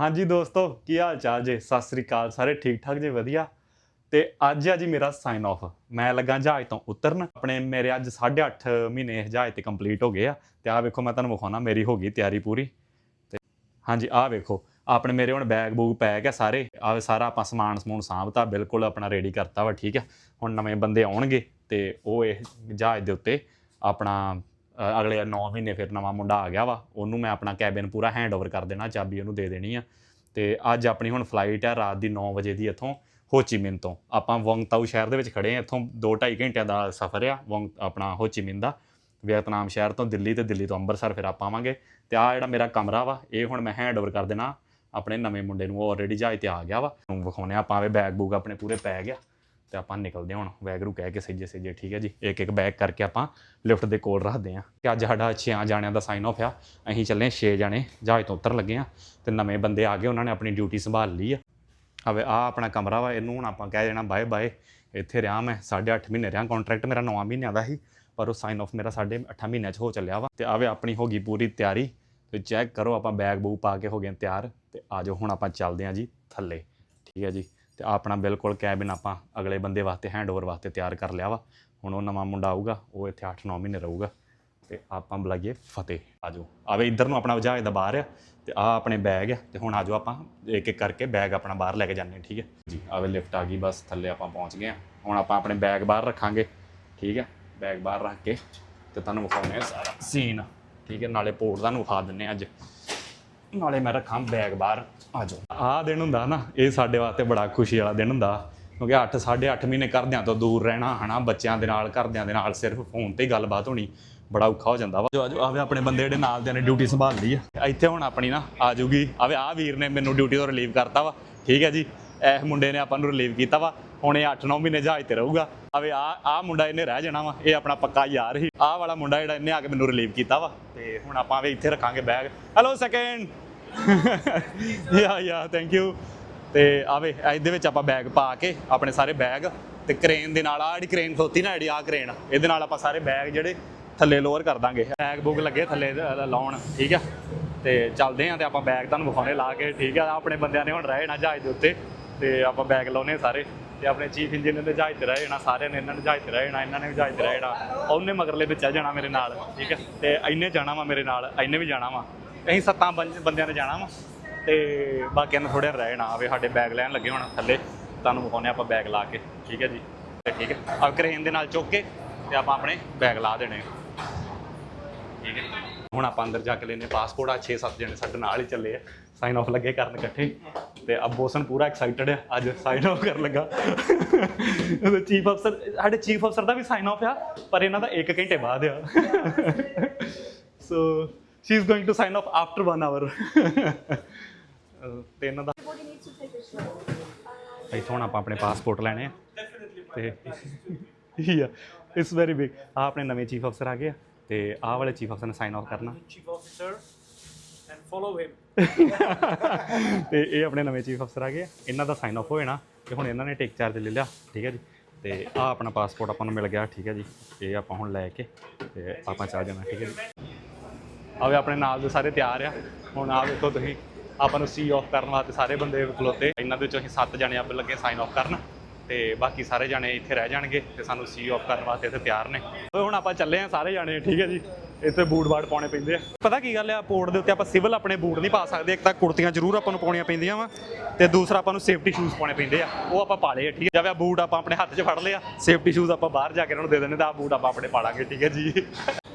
ਹਾਂਜੀ ਦੋਸਤੋ, ਕੀ ਹਾਲ ਚਾਲ ਜੇ? ਸਤਿ ਸ੍ਰੀ ਅਕਾਲ, ਸਾਰੇ ਠੀਕ ਠਾਕ ਜੀ? ਵਧੀਆ। ਤੇ ਅੱਜ ਆ ਜੀ ਮੇਰਾ ਸਾਈਨ ਆਫ ਮੈਂ ਲੱਗਾ ਜਹਾਜ਼ ਤੋਂ ਉਤਰਨ। ਆਪਣੇ ਮੇਰੇ ਅੱਜ 8.5 ਮਹੀਨੇ ਜਹਾਜ਼ ਤੇ ਕੰਪਲੀਟ ਹੋ ਗਏ ਆ। ਤੇ ਆਹ ਵੇਖੋ, ਮੈਂ ਤੁਹਾਨੂੰ ਵਿਖਾਉਣਾ, ਮੇਰੀ ਹੋ ਗਈ ਤਿਆਰੀ ਪੂਰੀ। ਤੇ ਹਾਂਜੀ, ਆਹ ਵੇਖੋ, ਆਪਣੇ ਮੇਰੇ ਹੁਣ ਬੈਗ ਬੂਗ ਪੈਕ ਆ ਸਾਰੇ। ਆਹ ਸਾਰਾ ਆਪਾਂ ਸਮਾਨ ਸਮੂਨ ਸਾਂਭਤਾ, ਬਿਲਕੁਲ ਆਪਣਾ ਰੈਡੀ ਕਰਤਾ ਵਾ, ਠੀਕ ਆ। ਹੁਣ ਨਵੇਂ ਬੰਦੇ ਆਉਣਗੇ ਤੇ ਉਹ ਇਹ ਜਹਾਜ਼ ਦੇ ਉੱਤੇ ਆਪਣਾ ਅਗਲੇ 9 ਮਹੀਨੇ ਫਿਰ ਨਵਾਂ ਮੁੰਡਾ ਆ ਗਿਆ ਵਾ, ਉਹਨੂੰ ਮੈਂ ਆਪਣਾ ਕੈਬਿਨ ਪੂਰਾ ਹੈਂਡਓਵਰ ਕਰ ਦੇਣਾ, ਚਾਬੀ ਉਹਨੂੰ ਦੇ ਦੇਣੀ ਆ। ਤੇ ਅੱਜ ਆਪਣੀ ਹੁਣ ਫਲਾਈਟ ਆ ਰਾਤ ਦੀ 9 ਵਜੇ ਦੀ ਇੱਥੋਂ ਹੋ ਤੋਂ। ਆਪਾਂ ਵੰਗਤਾਊ ਸ਼ਹਿਰ ਦੇ ਵਿੱਚ ਖੜੇ ਆ, ਇੱਥੋਂ 2.5 ਘੰਟਿਆਂ ਦਾ ਸਫ਼ਰ ਆ ਵੰਗ ਆਪਣਾ ਹੋ ਦਾ। ਵਿਅਤਨਾਮ ਸ਼ਹਿਰ ਤੋਂ ਦਿੱਲੀ ਤੇ ਦਿੱਲੀ ਤੋਂ ਅੰਮ੍ਰਿਤਸਰ ਫਿਰ ਆਪਾਂ ਆਵਾਂਗੇ। ਤੇ ਆ ਜਿਹੜਾ ਮੇਰਾ ਕਮਰਾ ਵਾ, ਇਹ ਹੁਣ ਮੈਂ ਹੈਂਡਓਵਰ ਕਰ ਦੇਣਾ, ਆਪਣੇ ਨਵੇਂ ਮੁੰਡੇ ਨੂੰ ਉਹ ਆਲਰੇਡੀ ਜਹਾਜ਼ ਤੇ ਆ ਗਿਆ ਵਾ। ਹੁਣ ਵਿਖਾਉਣੇ ਆ, ਆਪਾਂ ਵੇ ਬੈਗ ਬੂਗ ਆਪਣੇ ਪੂਰੇ ਪੈ ਗਿਆ। ਤੇ ਆਪਾਂ ਨਿਕਲਦੇ ਹਾਂ ਹੁਣ ਵੈਗਰੂ ਕਹਿ ਕੇ ਸੱਜੇ ਸੱਜੇ, ਠੀਕ ਹੈ ਜੀ? ਇੱਕ ਇੱਕ ਬੈਗ ਕਰਕੇ ਆਪਾਂ ਲਿਫਟ ਦੇ ਕੋਲ ਰੱਖਦੇ ਹਾਂ। ਤੇ ਅੱਜ ਸਾਡਾ 6 ਜਾਣਿਆਂ ਦਾ ਸਾਈਨ ਆਫ ਆ। ਅਸੀਂ ਚੱਲੇ 6 ਜਾਣੇ ਜਹਾਜ਼ ਤੋਂ ਉਤਰ ਲੱਗੇ ਆ ਤੇ ਨਵੇਂ ਬੰਦੇ ਆ ਗਏ, ਉਹਨਾਂ ਨੇ ਆਪਣੀ ਡਿਊਟੀ ਸੰਭਾਲ ਲਈ ਆ। ਹਵੇ ਆ ਆਪਣਾ ਕਮਰਾ ਵਾ, ਇਹਨੂੰ ਹੁਣ ਆਪਾਂ ਕਹਿ ਦੇਣਾ ਬਾਏ ਬਾਏ ਇੱਥੇ ਰਿਹਾ ਮੈਂ 8.5 ਮਹੀਨੇ ਰਿਹਾ ਕੰਟਰੈਕਟ ਮੇਰਾ 9 ਮਹੀਨਿਆਂ ਦਾ ਸੀ, ਪਰ ਉਹ ਸਾਈਨ ਆਫ ਮੇਰਾ 8.5 ਮਹੀਨਿਆਂ 'ਚ ਹੋ ਚੱਲਿਆ ਵਾ। ਤੇ ਆਵੇ ਆਪਣੀ ਹੋ ਗਈ ਪੂਰੀ ਤਿਆਰੀ। ਤੇ ਚੈੱਕ ਕਰੋ, ਆਪਾਂ ਬੈਗ ਬੂਗ ਪਾ ਕੇ ਹੋ ਗਏ ਤਿਆਰ। ਤੇ ਆਜੋ ਹੁਣ ਆਪਾਂ ਚੱਲਦੇ ਹਾਂ ਜੀ ਥੱਲੇ, ਠੀਕ ਹੈ ਜੀ? ਤੇ ਆਪਣਾ ਬਿਲਕੁਲ ਕੈਬਿਨ ਆਪਾਂ ਅਗਲੇ ਬੰਦੇ ਵਾਸਤੇ ਹੈਂਡਓਵਰ ਵਾਸਤੇ ਤਿਆਰ ਕਰ ਲਿਆ ਵਾ। ਹੁਣ ਉਹ ਨਵਾਂ ਮੁੰਡਾ ਆਊਗਾ, ਉਹ ਇੱਥੇ 8-9 ਮਹੀਨੇ ਰਹੂਗਾ। ਤੇ ਆਪਾਂ ਬੁਲਾਈਏ ਫਤਿਹ। ਆਜੋ। ਆਵੇ ਇੱਧਰ ਨੂੰ ਆਪਣਾ ਜਹਾਜ਼ ਦਾ ਬਾਹਰ ਆ, ਤੇ ਆ ਆਪਣੇ ਬੈਗ ਆ। ਤੇ ਹੁਣ ਆਜੋ ਆਪਾਂ ਇੱਕ ਇੱਕ ਕਰਕੇ ਬੈਗ ਆਪਣਾ ਬਾਹਰ ਲੈ ਕੇ ਜਾਂਦੇ ਹਾਂ, ਠੀਕ ਹੈ ਜੀ, ਆਵੇ ਲਿਫਟ ਆ ਗਈ, ਬਸ ਥੱਲੇ ਆਪਾਂ ਪਹੁੰਚ ਗਏ ਆ ਹੁਣ ਆਪਾਂ ਆਪਣੇ ਬੈਗ ਬਾਹਰ ਰੱਖਾਂਗੇ, ਠੀਕ ਹੈ ਬੈਗ ਬਾਹਰ ਰੱਖ ਕੇ ਤੇ ਤੁਹਾਨੂੰ ਵਿਖਾਉਂਦੇ ਆ ਸਾਰਾ ਸੀਨ ਠੀਕ ਹੈ ਨਾਲੇ ਪੋਰਟ ਤੁਹਾਨੂੰ ਵਿਖਾ ਦਿੰਨੇ ਆ ਅੱਜ। ਨਾਲੇ ਮੈਂ ਰੱਖਾਂ ਬੈਗ ਬਾਹਰ, ਆ ਜਾਓ। ਆਹ ਦਿਨ ਹੁੰਦਾ ਨਾ, ਇਹ ਸਾਡੇ ਵਾਸਤੇ ਬੜਾ ਖੁਸ਼ੀ ਵਾਲਾ ਦਿਨ ਹੁੰਦਾ, ਕਿਉਂਕਿ 8 8.5 ਮਹੀਨੇ ਘਰਦਿਆਂ ਤੋਂ ਦੂਰ ਰਹਿਣਾ, ਹਨਾ, ਬੱਚਿਆਂ ਦੇ ਨਾਲ, ਘਰਦਿਆਂ ਦੇ ਨਾਲ, ਸਿਰਫ ਫੋਨ ਤੇ ਹੀ ਗੱਲਬਾਤ ਹੋਣੀ, ਬੜਾ ਔਖਾ ਹੋ ਜਾਂਦਾ ਵਾ। ਜੋ ਆਜੋ, ਆਵੇ ਆਪਣੇ ਬੰਦੇ ਜਿਹੜੇ ਨਾਲ ਦੇ ਨੇ ਡਿਊਟੀ ਸੰਭਾਲ ਲਈ ਆ। ਇੱਥੇ ਹੁਣ ਆਪਣੀ ਨਾ, ਆ ਜੂਗੀ ਆਵੇ ਆ ਵੀਰ ਨੇ ਮੈਨੂੰ ਡਿਊਟੀ ਤੋਂ ਰਿਲੀਵ ਕਰਤਾ ਵਾ। ਠੀਕ ਹੈ ਜੀ, ਇਹ ਮੁੰਡੇ ਨੇ ਆਪਾਂ ਨੂੰ ਰਿਲੀਵ ਕੀਤਾ ਵਾ। ਹੁਣ ਇਹ 8-9 ਮਹੀਨੇ ਜਹਾਜ਼ ਤੇ ਰਹੂਗਾ। ਆਵੇ ਆ ਆ ਮੁੰਡਾ ਇਹਨੇ ਰਹਿ ਜਾਣਾ ਵਾ, ਇਹ ਆਪਣਾ ਪੱਕਾ ਯਾਰ ਹੀ। ਆਹ ਵਾਲਾ ਮੁੰਡਾ ਜਿਹੜਾ ਇਹਨੇ ਆ ਕੇ ਮੈਨੂੰ ਰਿਲੀਵ ਕੀਤਾ ਵਾ। ਤੇ ਹੁਣ ਆਪਾਂ ਵੀ ਇੱਥੇ ਰੱਖਾਂਗੇ ਬੈਗ ਹੈਲੋ ਸੈਕਿੰਡ ਯਾ ਯਾ ਥੈਂਕ ਯੂ ਤੇ ਆਵੇ ਇਹਦੇ ਵਿੱਚ ਆਪਾਂ ਬੈਗ ਪਾ ਕੇ ਆਪਣੇ ਸਾਰੇ ਬੈਗ ਤੇ ਕ੍ਰੇਨ ਦੇ ਨਾਲ ਆ ਜਿਹੜੀ ਕ੍ਰੇਨ ਖੋਤੀ ਨਾ ਜਿਹੜੀ ਆ ਕ੍ਰੇਨ ਇਹਦੇ ਨਾਲ ਆਪਾਂ ਸਾਰੇ ਬੈਗ ਜਿਹੜੇ ਥੱਲੇ ਲੋਅਰ ਕਰ ਦਾਂਗੇ। ਬੈਗ ਬੁੱਕ ਲੱਗੇ ਥੱਲੇ ਲਾਉਣ, ਠੀਕ ਆ? ਤੇ ਚੱਲਦੇ ਆਂ ਤੇ ਆਪਾਂ ਬੈਗ ਤੁਹਾਨੂੰ ਵਿਖਾਉਣੇ ਲਾ ਕੇ, ਠੀਕ ਆ? ਆਪਣੇ ਬੰਦਿਆਂ ਨੇ ਹੁਣ ਰਹਿ ਜਾਣਾ ਜਹਾਜ਼ ਦੇ ਉੱਤੇ। ਤੇ ਆਪਾਂ ਬੈਗ ਲਾਉਨੇ ਸਾਰੇ। ਤੇ ਆਪਣੇ ਚੀਫ ਇੰਜੀਨੀਅਰ ਦੇ ਜਹਾਜ਼ ਤੇ ਰਹਿ ਜਾਣਾ, ਸਾਰਿਆਂ ਨੇ ਇਹਨਾਂ ਨੇ ਜਹਾਜ਼ ਤੇ ਰਹਿ ਜਾਣਾ, ਇਹਨਾਂ ਨੇ ਵੀ ਜਹਾਜ਼ ਤੇ ਰਹਿ ਜਾਣਾ। ਉਹਨੇ ਮਗਰਲੇ ਵਿੱਚ ਆ ਜਾਣਾ ਮੇਰੇ ਨਾਲ, ਠੀਕ ਹੈ? ਤੇ ਇੰਨੇ ਜਾਣਾ ਵਾ ਮੇਰੇ ਨਾਲ, ਇੰਨੇ ਵੀ ਜਾਣਾ ਵਾ। ਅਸੀਂ ਸੱਤਾਂ ਬੰਜ- ਬੰਦਿਆਂ ਨੇ ਜਾਣਾ ਵਾ। ਤੇ ਬਾਕੀਆਂ ਨੇ ਥੋੜੇ ਰਹਿ ਜਾਣਾ ਆਵੇ ਸਾਡੇ ਬੈਗ ਲੈਣ ਲੱਗੇ ਹੁਣ ਥੱਲੇ। ਤੁਹਾਨੂੰ ਵਿਖਾਉਣੇ ਆਪਾਂ ਬੈਗ ਲਾ ਕੇ, ਠੀਕ ਹੈ ਜੀ? ਤੇ ਠੀਕ ਹੈ? ਆ ਕਰੇਨ ਦੇ ਨਾਲ ਚੁੱਕ ਕੇ ਤੇ ਆਪਾਂ ਆਪਣੇ ਬੈਗ ਲਾ ਦੇਣੇ ਠੀਕ ਹੈ ਹੁਣ ਆਪਾਂ ਅੰਦਰ ਜਾ ਕੇ ਲੈਨੇ ਪਾਸਪੋਰਟ ਆ 6-7 ਜਣੇ ਸਾਡੇ ਨਾਲ ਹੀ ਚੱਲੇ ਆ। ਸਾਈਨ ਆਫ ਲੱਗੇ ਕਰਨ ਇਕੱਠੇ। ਤੇ ਅਬੋਸਨ ਪੂਰਾ ਐਕਸਾਈਟਡ ਆ ਅੱਜ ਸਾਈਨ ਆਫ ਕਰਨ ਲੱਗਾ। ਉਹਦੇ ਚੀਫ ਅਫਸਰ ਸਾਡੇ ਚੀਫ ਅਫਸਰ ਦਾ ਵੀ ਸਾਈਨ ਆਫ ਆ ਪਰ ਇਹਨਾਂ ਦਾ 1 ਘੰਟੇ ਬਾਅਦ ਆ। So she is going to sign off after 1 hour ਤੇ ਇਹਨਾਂ ਦਾ ਇੱਥੋਂ ਹੁਣ ਆਪਾਂ ਆਪਣੇ ਪਾਸਪੋਰਟ ਲੈਣੇ ਆ। ਤੇ ਯਾ ਇਟਸ ਵੈਰੀ ਬਿਗ ਆ ਆਪਣੇ ਨਵੇਂ ਚੀਫ ਅਫਸਰ ਆ ਗਏ ਆ। ਤੇ ਆਹ ਵਾਲੇ ਚੀਫ ਅਫਸਰ ਨੇ ਸਾਈਨ ਆਫ ਕਰਨਾ। Him. ਤੇ ਇਹ ਆਪਣੇ ਨਵੇਂ ਚੀਫ ਅਫਸਰ ਆ ਗਏ। ਆ। ਇਹਨਾਂ ਦਾ ਸਾਈਨ ਆਫ ਹੋ ਜਾਣਾ ਤੇ ਹੁਣ ਇਹਨਾਂ ਨੇ ਟੇਕ ਚਾਰਜ ਲੈ ਲਿਆ ਠੀਕ ਹੈ ਜੀ? ਤੇ ਆ ਆਪਣਾ ਪਾਸਪੋਰਟ ਆਪਾਂ ਨੂੰ ਮਿਲ ਗਿਆ ਠੀਕ ਹੈ ਜੀ? ਇਹ ਆਪਾਂ ਹੁਣ ਲੈ ਕੇ ਤੇ ਆਪਾਂ ਚੱਲ ਜਾਣਾ ਠੀਕ ਹੈ ਜੀ? ਆਵੇ ਆਪਣੇ ਨਾਲ ਦੇ ਸਾਰੇ ਤਿਆਰ ਆ। ਹੁਣ ਆ ਵੇਖੋ ਤੁਸੀਂ ਆਪਾਂ ਨੂੰ ਸੀ ਆਫ ਕਰਨ ਵਾਸਤੇ ਸਾਰੇ ਬੰਦੇ ਖਲੋਤੇ। ਇਹਨਾਂ ਦੇ ਵਿੱਚੋਂ ਅਸੀਂ ਸੱਤ ਜਣੇ ਆਪ ਲੱਗੇ ਸਾਈਨ ਆਫ ਕਰਨ। ਤੇ ਬਾਕੀ ਸਾਰੇ ਜਾਣੇ ਇੱਥੇ ਰਹਿ ਜਾਣਗੇ ਤੇ ਸਾਨੂੰ ਸੀ ਆਫ ਕਰਨ ਵਾਸਤੇ ਇੱਥੇ ਤਿਆਰ ਨੇ। ਹੁਣ ਆਪਾਂ ਚੱਲੇ ਆ ਸਾਰੇ ਜਾਣੇ, ਠੀਕ ਹੈ ਜੀ? ਇੱਥੇ ਬੂਟ ਬਾਟ ਪਾਉਣੇ ਪੈਂਦੇ ਆ। ਪਤਾ ਕੀ ਗੱਲ ਆ ਪੋਰਟ ਦੇ ਉੱਤੇ ਆਪਾਂ ਸਿਵਲ ਆਪਣੇ ਬੂਟ ਨਹੀਂ ਪਾ ਸਕਦੇ, ਇੱਕ ਤਾਂ ਕੁੜਤੀਆਂ ਜ਼ਰੂਰ ਆਪਾਂ ਨੂੰ ਪਾਉਣੀਆਂ ਪੈਂਦੀਆਂ ਵਾ ਤੇ ਦੂਸਰਾ ਆਪਾਂ ਨੂੰ ਸੇਫਟੀ ਸ਼ੂਜ਼ ਪਾਉਣੇ ਪੈਂਦੇ ਆ। ਉਹ ਆਪਾਂ ਪਾ ਲਏ ਠੀਕ ਹੈ? ਜਾਵੇ ਬੂਟ ਆਪਾਂ ਆਪਣੇ ਹੱਥ 'ਚ ਫੜ ਲਿਆ ਸੇਫਟੀ ਸ਼ੂਜ਼ ਆਪਾਂ ਬਾਹਰ ਜਾ ਕੇ ਉਹਨਾਂ ਨੂੰ ਦੇ ਦਿੰਦੇ ਤਾਂ ਆ ਬੂਟ ਆਪਾਂ ਆਪਣੇ ਪਾ ਲਾਂਗੇ, ਠੀਕ ਹੈ ਜੀ?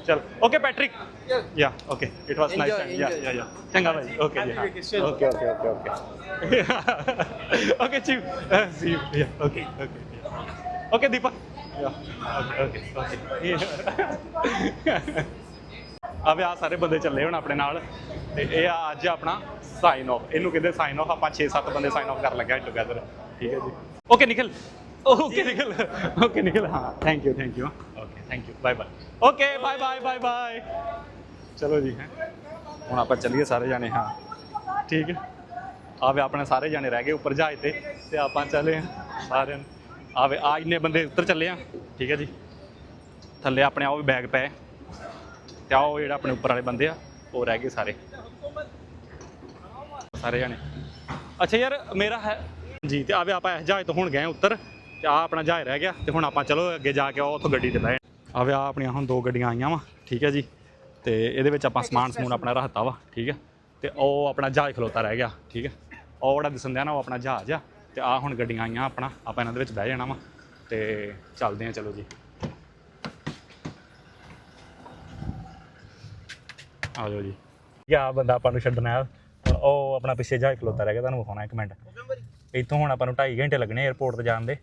ਚਲ okay Patrick yeah okay it was nice time yeah yeah yeah ਚੰਗਾ ਭਾਈ ਓਕੇ ਜੀ okay okay okay okay okay chief ਸੀ ਯਾ ਓਕੇ ਓਕੇ ਓਕੇ ਦੀਪਕ ਯਾ ਓਕੇ ਓਕੇ ਆ ਸਾਰੇ ਬੰਦੇ ਚੱਲੇ ਹੁਣ ਆਪਣੇ ਨਾਲ ਤੇ ਇਹ ਆ ਅੱਜ ਆਪਣਾ ਸਾਈਨ ਆਫ ਇਹਨੂੰ ਕਹਿੰਦੇ ਸਾਈਨ ਆਫ ਆਪਾਂ 6-7 ਬੰਦੇ ਸਾਈਨ ਆਫ ਕਰ ਲੱਗਾ ਟੁਗੇਦਰ ਠੀਕ ਹੈ ਜੀ ਓਕੇ ਨਿਕਲ ਓਕੇ ਨਿਕਲ ਓਕੇ ਨਿਕਲ ਹਾਂ thank you thank you okay thank you bye bye okay bye bye bye bye ਚਲੋ ਜੀ। ਹੁਣ ਆਪਾਂ ਚੱਲੀਏ ਸਾਰੇ ਜਾਣੇ ਹਾਂ। ਠੀਕ ਹੈ। ਆਵੇ ਆਪਣੇ ਸਾਰੇ ਜਾਣੇ ਰਹਿ ਗਏ ਉੱਪਰ ਜਹਾਜ਼ ਤੇ ਤੇ ਆਪਾਂ ਚੱਲੇ ਹਾਂ ਸਾਰਿਆਂ ਆਵੇ ਆ ਇੰਨੇ ਬੰਦੇ ਉੱਤਰ ਚੱਲੇ ਆ ਠੀਕ ਹੈ ਜੀ। ਥੱਲੇ ਆਪਣੇ ਆਓ ਵੀ ਬੈਗ ਪਏ। ਤੇ ਉਹ ਜਿਹੜਾ ਆਪਣੇ ਉੱਪਰ ਵਾਲੇ ਬੰਦੇ ਆ ਉਹ ਰਹਿ ਗਏ ਸਾਰੇ। ਸਾਰੇ ਜਾਣੇ। ਅੱਛਾ ਯਾਰ ਮੇਰਾ ਹੈ ਜੀ ਤੇ ਆਵੇ ਆਪਾਂ ਇਸ ਜਹਾਜ਼ ਤੋਂ ਹੁਣ ਗਏ ਉੱਤਰ। ਤੇ ਆ ਆਪਣਾ ਜਹਾਜ਼ ਰਹਿ ਗਿਆ। ਤੇ ਹੁਣ ਆਪਾਂ ਚਲੋ ਅੱਗੇ ਜਾ ਕੇ ਉਹ ਉੱਥੋਂ ਗੱਡੀ ਤੇ ਬਹਿ ਆ ਆਪਣੀਆਂ ਹੁਣ ਦੋ ਗੱਡੀਆਂ ਆਈਆਂ ਵਾ ਠੀਕ ਹੈ ਜੀ। ਤੇ ਇਹਦੇ ਵਿੱਚ ਆਪਾਂ ਸਮਾਨ ਸਮੂਨ ਆਪਣਾ ਰੱਖਤਾ ਵਾ ਠੀਕ ਹੈ। ਤੇ ਉਹ ਆਪਣਾ ਜਹਾਜ਼ ਖਲੋਤਾ ਰਹਿ ਗਿਆ ਠੀਕ ਹੈ। ਉਹ ਜਿਹੜਾ ਦਿਸਣ ਦਿਆ ਨਾ ਉਹ ਆਪਣਾ ਜਹਾਜ਼ ਆ। ਤੇ ਆ ਹੁਣ ਗੱਡੀਆਂ ਆਈਆਂ ਆਪਣਾ ਆਪਾਂ ਇਹਨਾਂ ਦੇ ਵਿੱਚ ਬਹਿ ਜਾਣਾ ਵਾ। ਤੇ ਚੱਲਦੇ ਆ ਚਲੋ ਜੀ। ਆ ਜਾਓ ਜੀ। ਠੀਕ ਆ ਬੰਦਾ ਆਪਾਂ ਨੂੰ ਛੱਡਣਾ ਹੁਣ ਉਹ ਆਪਣਾ ਪਿੱਛੇ ਜਹਾਜ਼ ਖਲੋਤਾ ਰਹਿ ਗਿਆ ਤੁਹਾਨੂੰ ਵਿਖਾਉਣਾ ਇੱਕ ਮਿੰਟ। ਇੱਥੋਂ ਹੁਣ ਆਪਾਂ ਨੂੰ 2.5 ਘੰਟੇ ਲੱਗਣੇ 에어ਪੋਰਟ ਤੇ ਜਾਣ ਦੇ।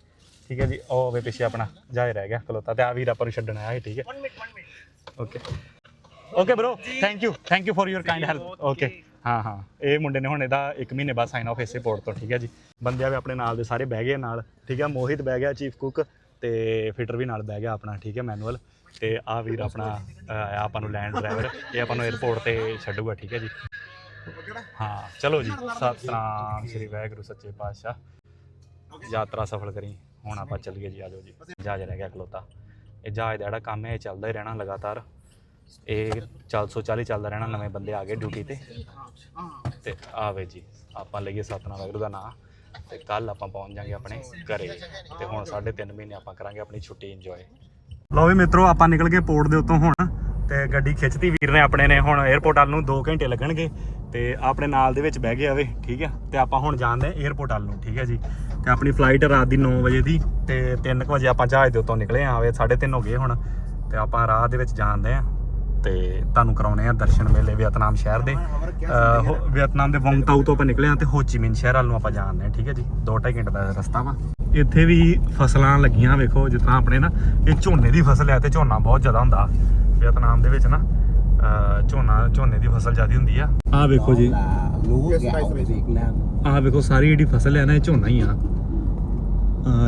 ਠੀਕ ਹੈ ਜੀ ਉਹ ਹੋਵੇ ਪਿੱਛੇ ਆਪਣਾ ਜਾਇ ਰਹਿ ਗਿਆ ਖਲੋਤਾ ਤੇ ਆ ਵੀਰ ਆਪਾਂ ਨੂੰ ਛੱਡਣ ਆਇਆ ਹੈ ਠੀਕ ਹੈ? 1 minute 1 minute okay okay bro thank you thank you for your kind help okay ਹਾਂ ਹਾਂ। ਇਹ ਮੁੰਡੇ ਨੇ ਹੁਣ ਇਹਦਾ 1 ਮਹੀਨੇ ਬਾਅਦ ਸਾਈਨ ਆਫ ਇਸੇ ਪੋਰਟ ਤੋਂ ਠੀਕ ਹੈ ਜੀ। ਬੰਦਿਆ ਵੀ ਆਪਣੇ ਨਾਲ ਦੇ ਸਾਰੇ ਬਹਿ ਗਏ ਨਾਲ ਠੀਕ ਹੈ। ਮੋਹਿਤ ਬਹਿ ਗਿਆ ਚੀਫ ਕੁੱਕ ਤੇ ਫਿਟਰ ਵੀ ਨਾਲ ਬਹਿ ਗਿਆ ਆਪਣਾ ਠੀਕ ਹੈ ਮੈਨੂਅਲ ਤੇ ਆ ਵੀਰ ਆਪਣਾ ਆਪਾਂ ਨੂੰ ਲੈਂਡ ਡਰਾਈਵਰ ਇਹ ਆਪਾਂ ਨੂੰ 에어ਪੋਰਟ ਤੇ ਛੱਡੂਗਾ ਠੀਕ ਹੈ ਜੀ। ਹਾਂ ਚਲੋ ਜੀ ਸਤਨਾਮ ਸ੍ਰੀ ਵਾਹਿਗੁਰੂ ਸੱਚੇ ਪਾਤਸ਼ਾਹ। ਯਾਤਰਾ ਸਫਲ ਕਰੀ। ਹੁਣ ਆਪਾਂ ਚੱਲੀਏ ਜੀ ਆਜੋ ਜੀ। ਜਹਾਜ਼ ਰਹਿ ਗਿਆ ਖਲੋਤਾ ਇਹ ਜਹਾਜ਼ ਦਾ ਜਿਹੜਾ ਕੰਮ ਹੈ ਇਹ ਚੱਲਦਾ ਹੀ ਰਹਿਣਾ ਲਗਾਤਾਰ। ਇਹ 440 ਚੱਲਦਾ ਰਹਿਣਾ ਨਵੇਂ ਬੰਦੇ ਆ ਗਏ ਡਿਊਟੀ ਤੇ। ਤੇ ਆਵੇ ਜੀ ਆਪਾਂ ਲਈਏ ਸਤਨਾਮ ਵਾਹਿਗੁਰੂ ਦਾ ਨਾਂ। ਤੇ ਕੱਲ ਆਪਾਂ ਪਹੁੰਚ ਜਾਾਂਗੇ ਆਪਣੇ ਘਰੇ। ਤੇ ਹੁਣ 3.5 ਮਹੀਨੇ ਆਪਾਂ ਕਰਾਂਗੇ ਆਪਣੀ ਛੁੱਟੀ ਇੰਜੋਏ ਲਓ ਵੀ ਮਿੱਤਰੋ ਆਪਾਂ ਨਿਕਲ ਗਏ ਪੋਰਟ ਦੇ ਉੱਤੋਂ ਹੁਣ। ਤੇ ਗੱਡੀ ਖਿੱਚਤੀ ਵੀਰ ਨੇ ਆਪਣੇ ਨੇ। ਹੁਣ 에어ਪੋਰਟ ਵੱਲ ਨੂੰ 2 ਘੰਟੇ ਲੱਗਣਗੇ। ਤੇ ਆਪਣੇ ਨਾਲ ਦੇ ਵਿੱਚ ਬਹਿ ਗਏ ਆਵੇ ਠੀਕ ਹੈ ਤੇ ਆਪਾਂ ਹੁਣ ਜਾਣਦੇ 에어ਪੋਰਟ ਵੱਲ ਨੂੰ ਠੀਕ ਹੈ ਜੀ? ਤੇ ਆਪਣੀ ਫਲਾਈਟ ਰਾਤ ਦੀ 9 ਵਜੇ ਦੀ ਤੇ 3 ਵਜੇ ਆਪਾਂ ਜਹਾਜ਼ ਦੇ ਉੱਤੋਂ ਨਿਕਲੇ ਆ ਆਵੇ 3:30 ਹੋ ਗਏ ਹੁਣ ਤੇ ਆਪਾਂ ਰਾਹ ਦੇ ਵਿੱਚ ਜਾਂਦੇ ਆ ਤੇ ਤੁਹਾਨੂੰ ਕਰਾਉਣੇ ਆ ਦਰਸ਼ਨ ਮੇਲੇ ਵਿਅਤਨਾਮ ਸ਼ਹਿਰ ਦੇ। ਵਿਅਤਨਾਮ ਦੇ ਵੰਗਟਾਊ ਤੋਂ ਆਪਾਂ ਨਿਕਲੇ ਆ ਤੇ ਹੋਚੀਮਿਨ ਸ਼ਹਿਰ ਵੱਲ ਨੂੰ ਆਪਾਂ ਜਾਂਦੇ ਆ ਠੀਕ ਹੈ ਜੀ। 2.5 ਘੰਟੇ ਦਾ ਰਸਤਾ ਵਾ। ਇੱਥੇ ਵੀ ਫਸਲਾਂ ਲੱਗੀਆਂ ਵੇਖੋ, ਜਿੱਦਾਂ ਆਪਣੇ ਨਾ, ਇਹ ਝੋਨੇ ਦੀ ਫਸਲ ਹੈ ਤੇ ਝੋਨਾ ਬਹੁਤ ਜ਼ਿਆਦਾ ਹੁੰਦਾ ਵਿਅਤਨਾਮ ਦੇ ਵਿੱਚ ਨਾ। ਝੋਨਾ ਝੋਨੇ ਦੀ ਫਸਲ ਜ਼ਿਆਦਾ ਹੁੰਦੀ ਆ। ਆਹ ਵੇਖੋ ਜੀ। Nam ਆਹ ਵੇਖੋ ਸਾਰੀ ਜਿਹੜੀ ਫਸਲ ਹੈ ਨਾ ਇਹ ਝੋਨਾ ਹੀ ਆ ਆ।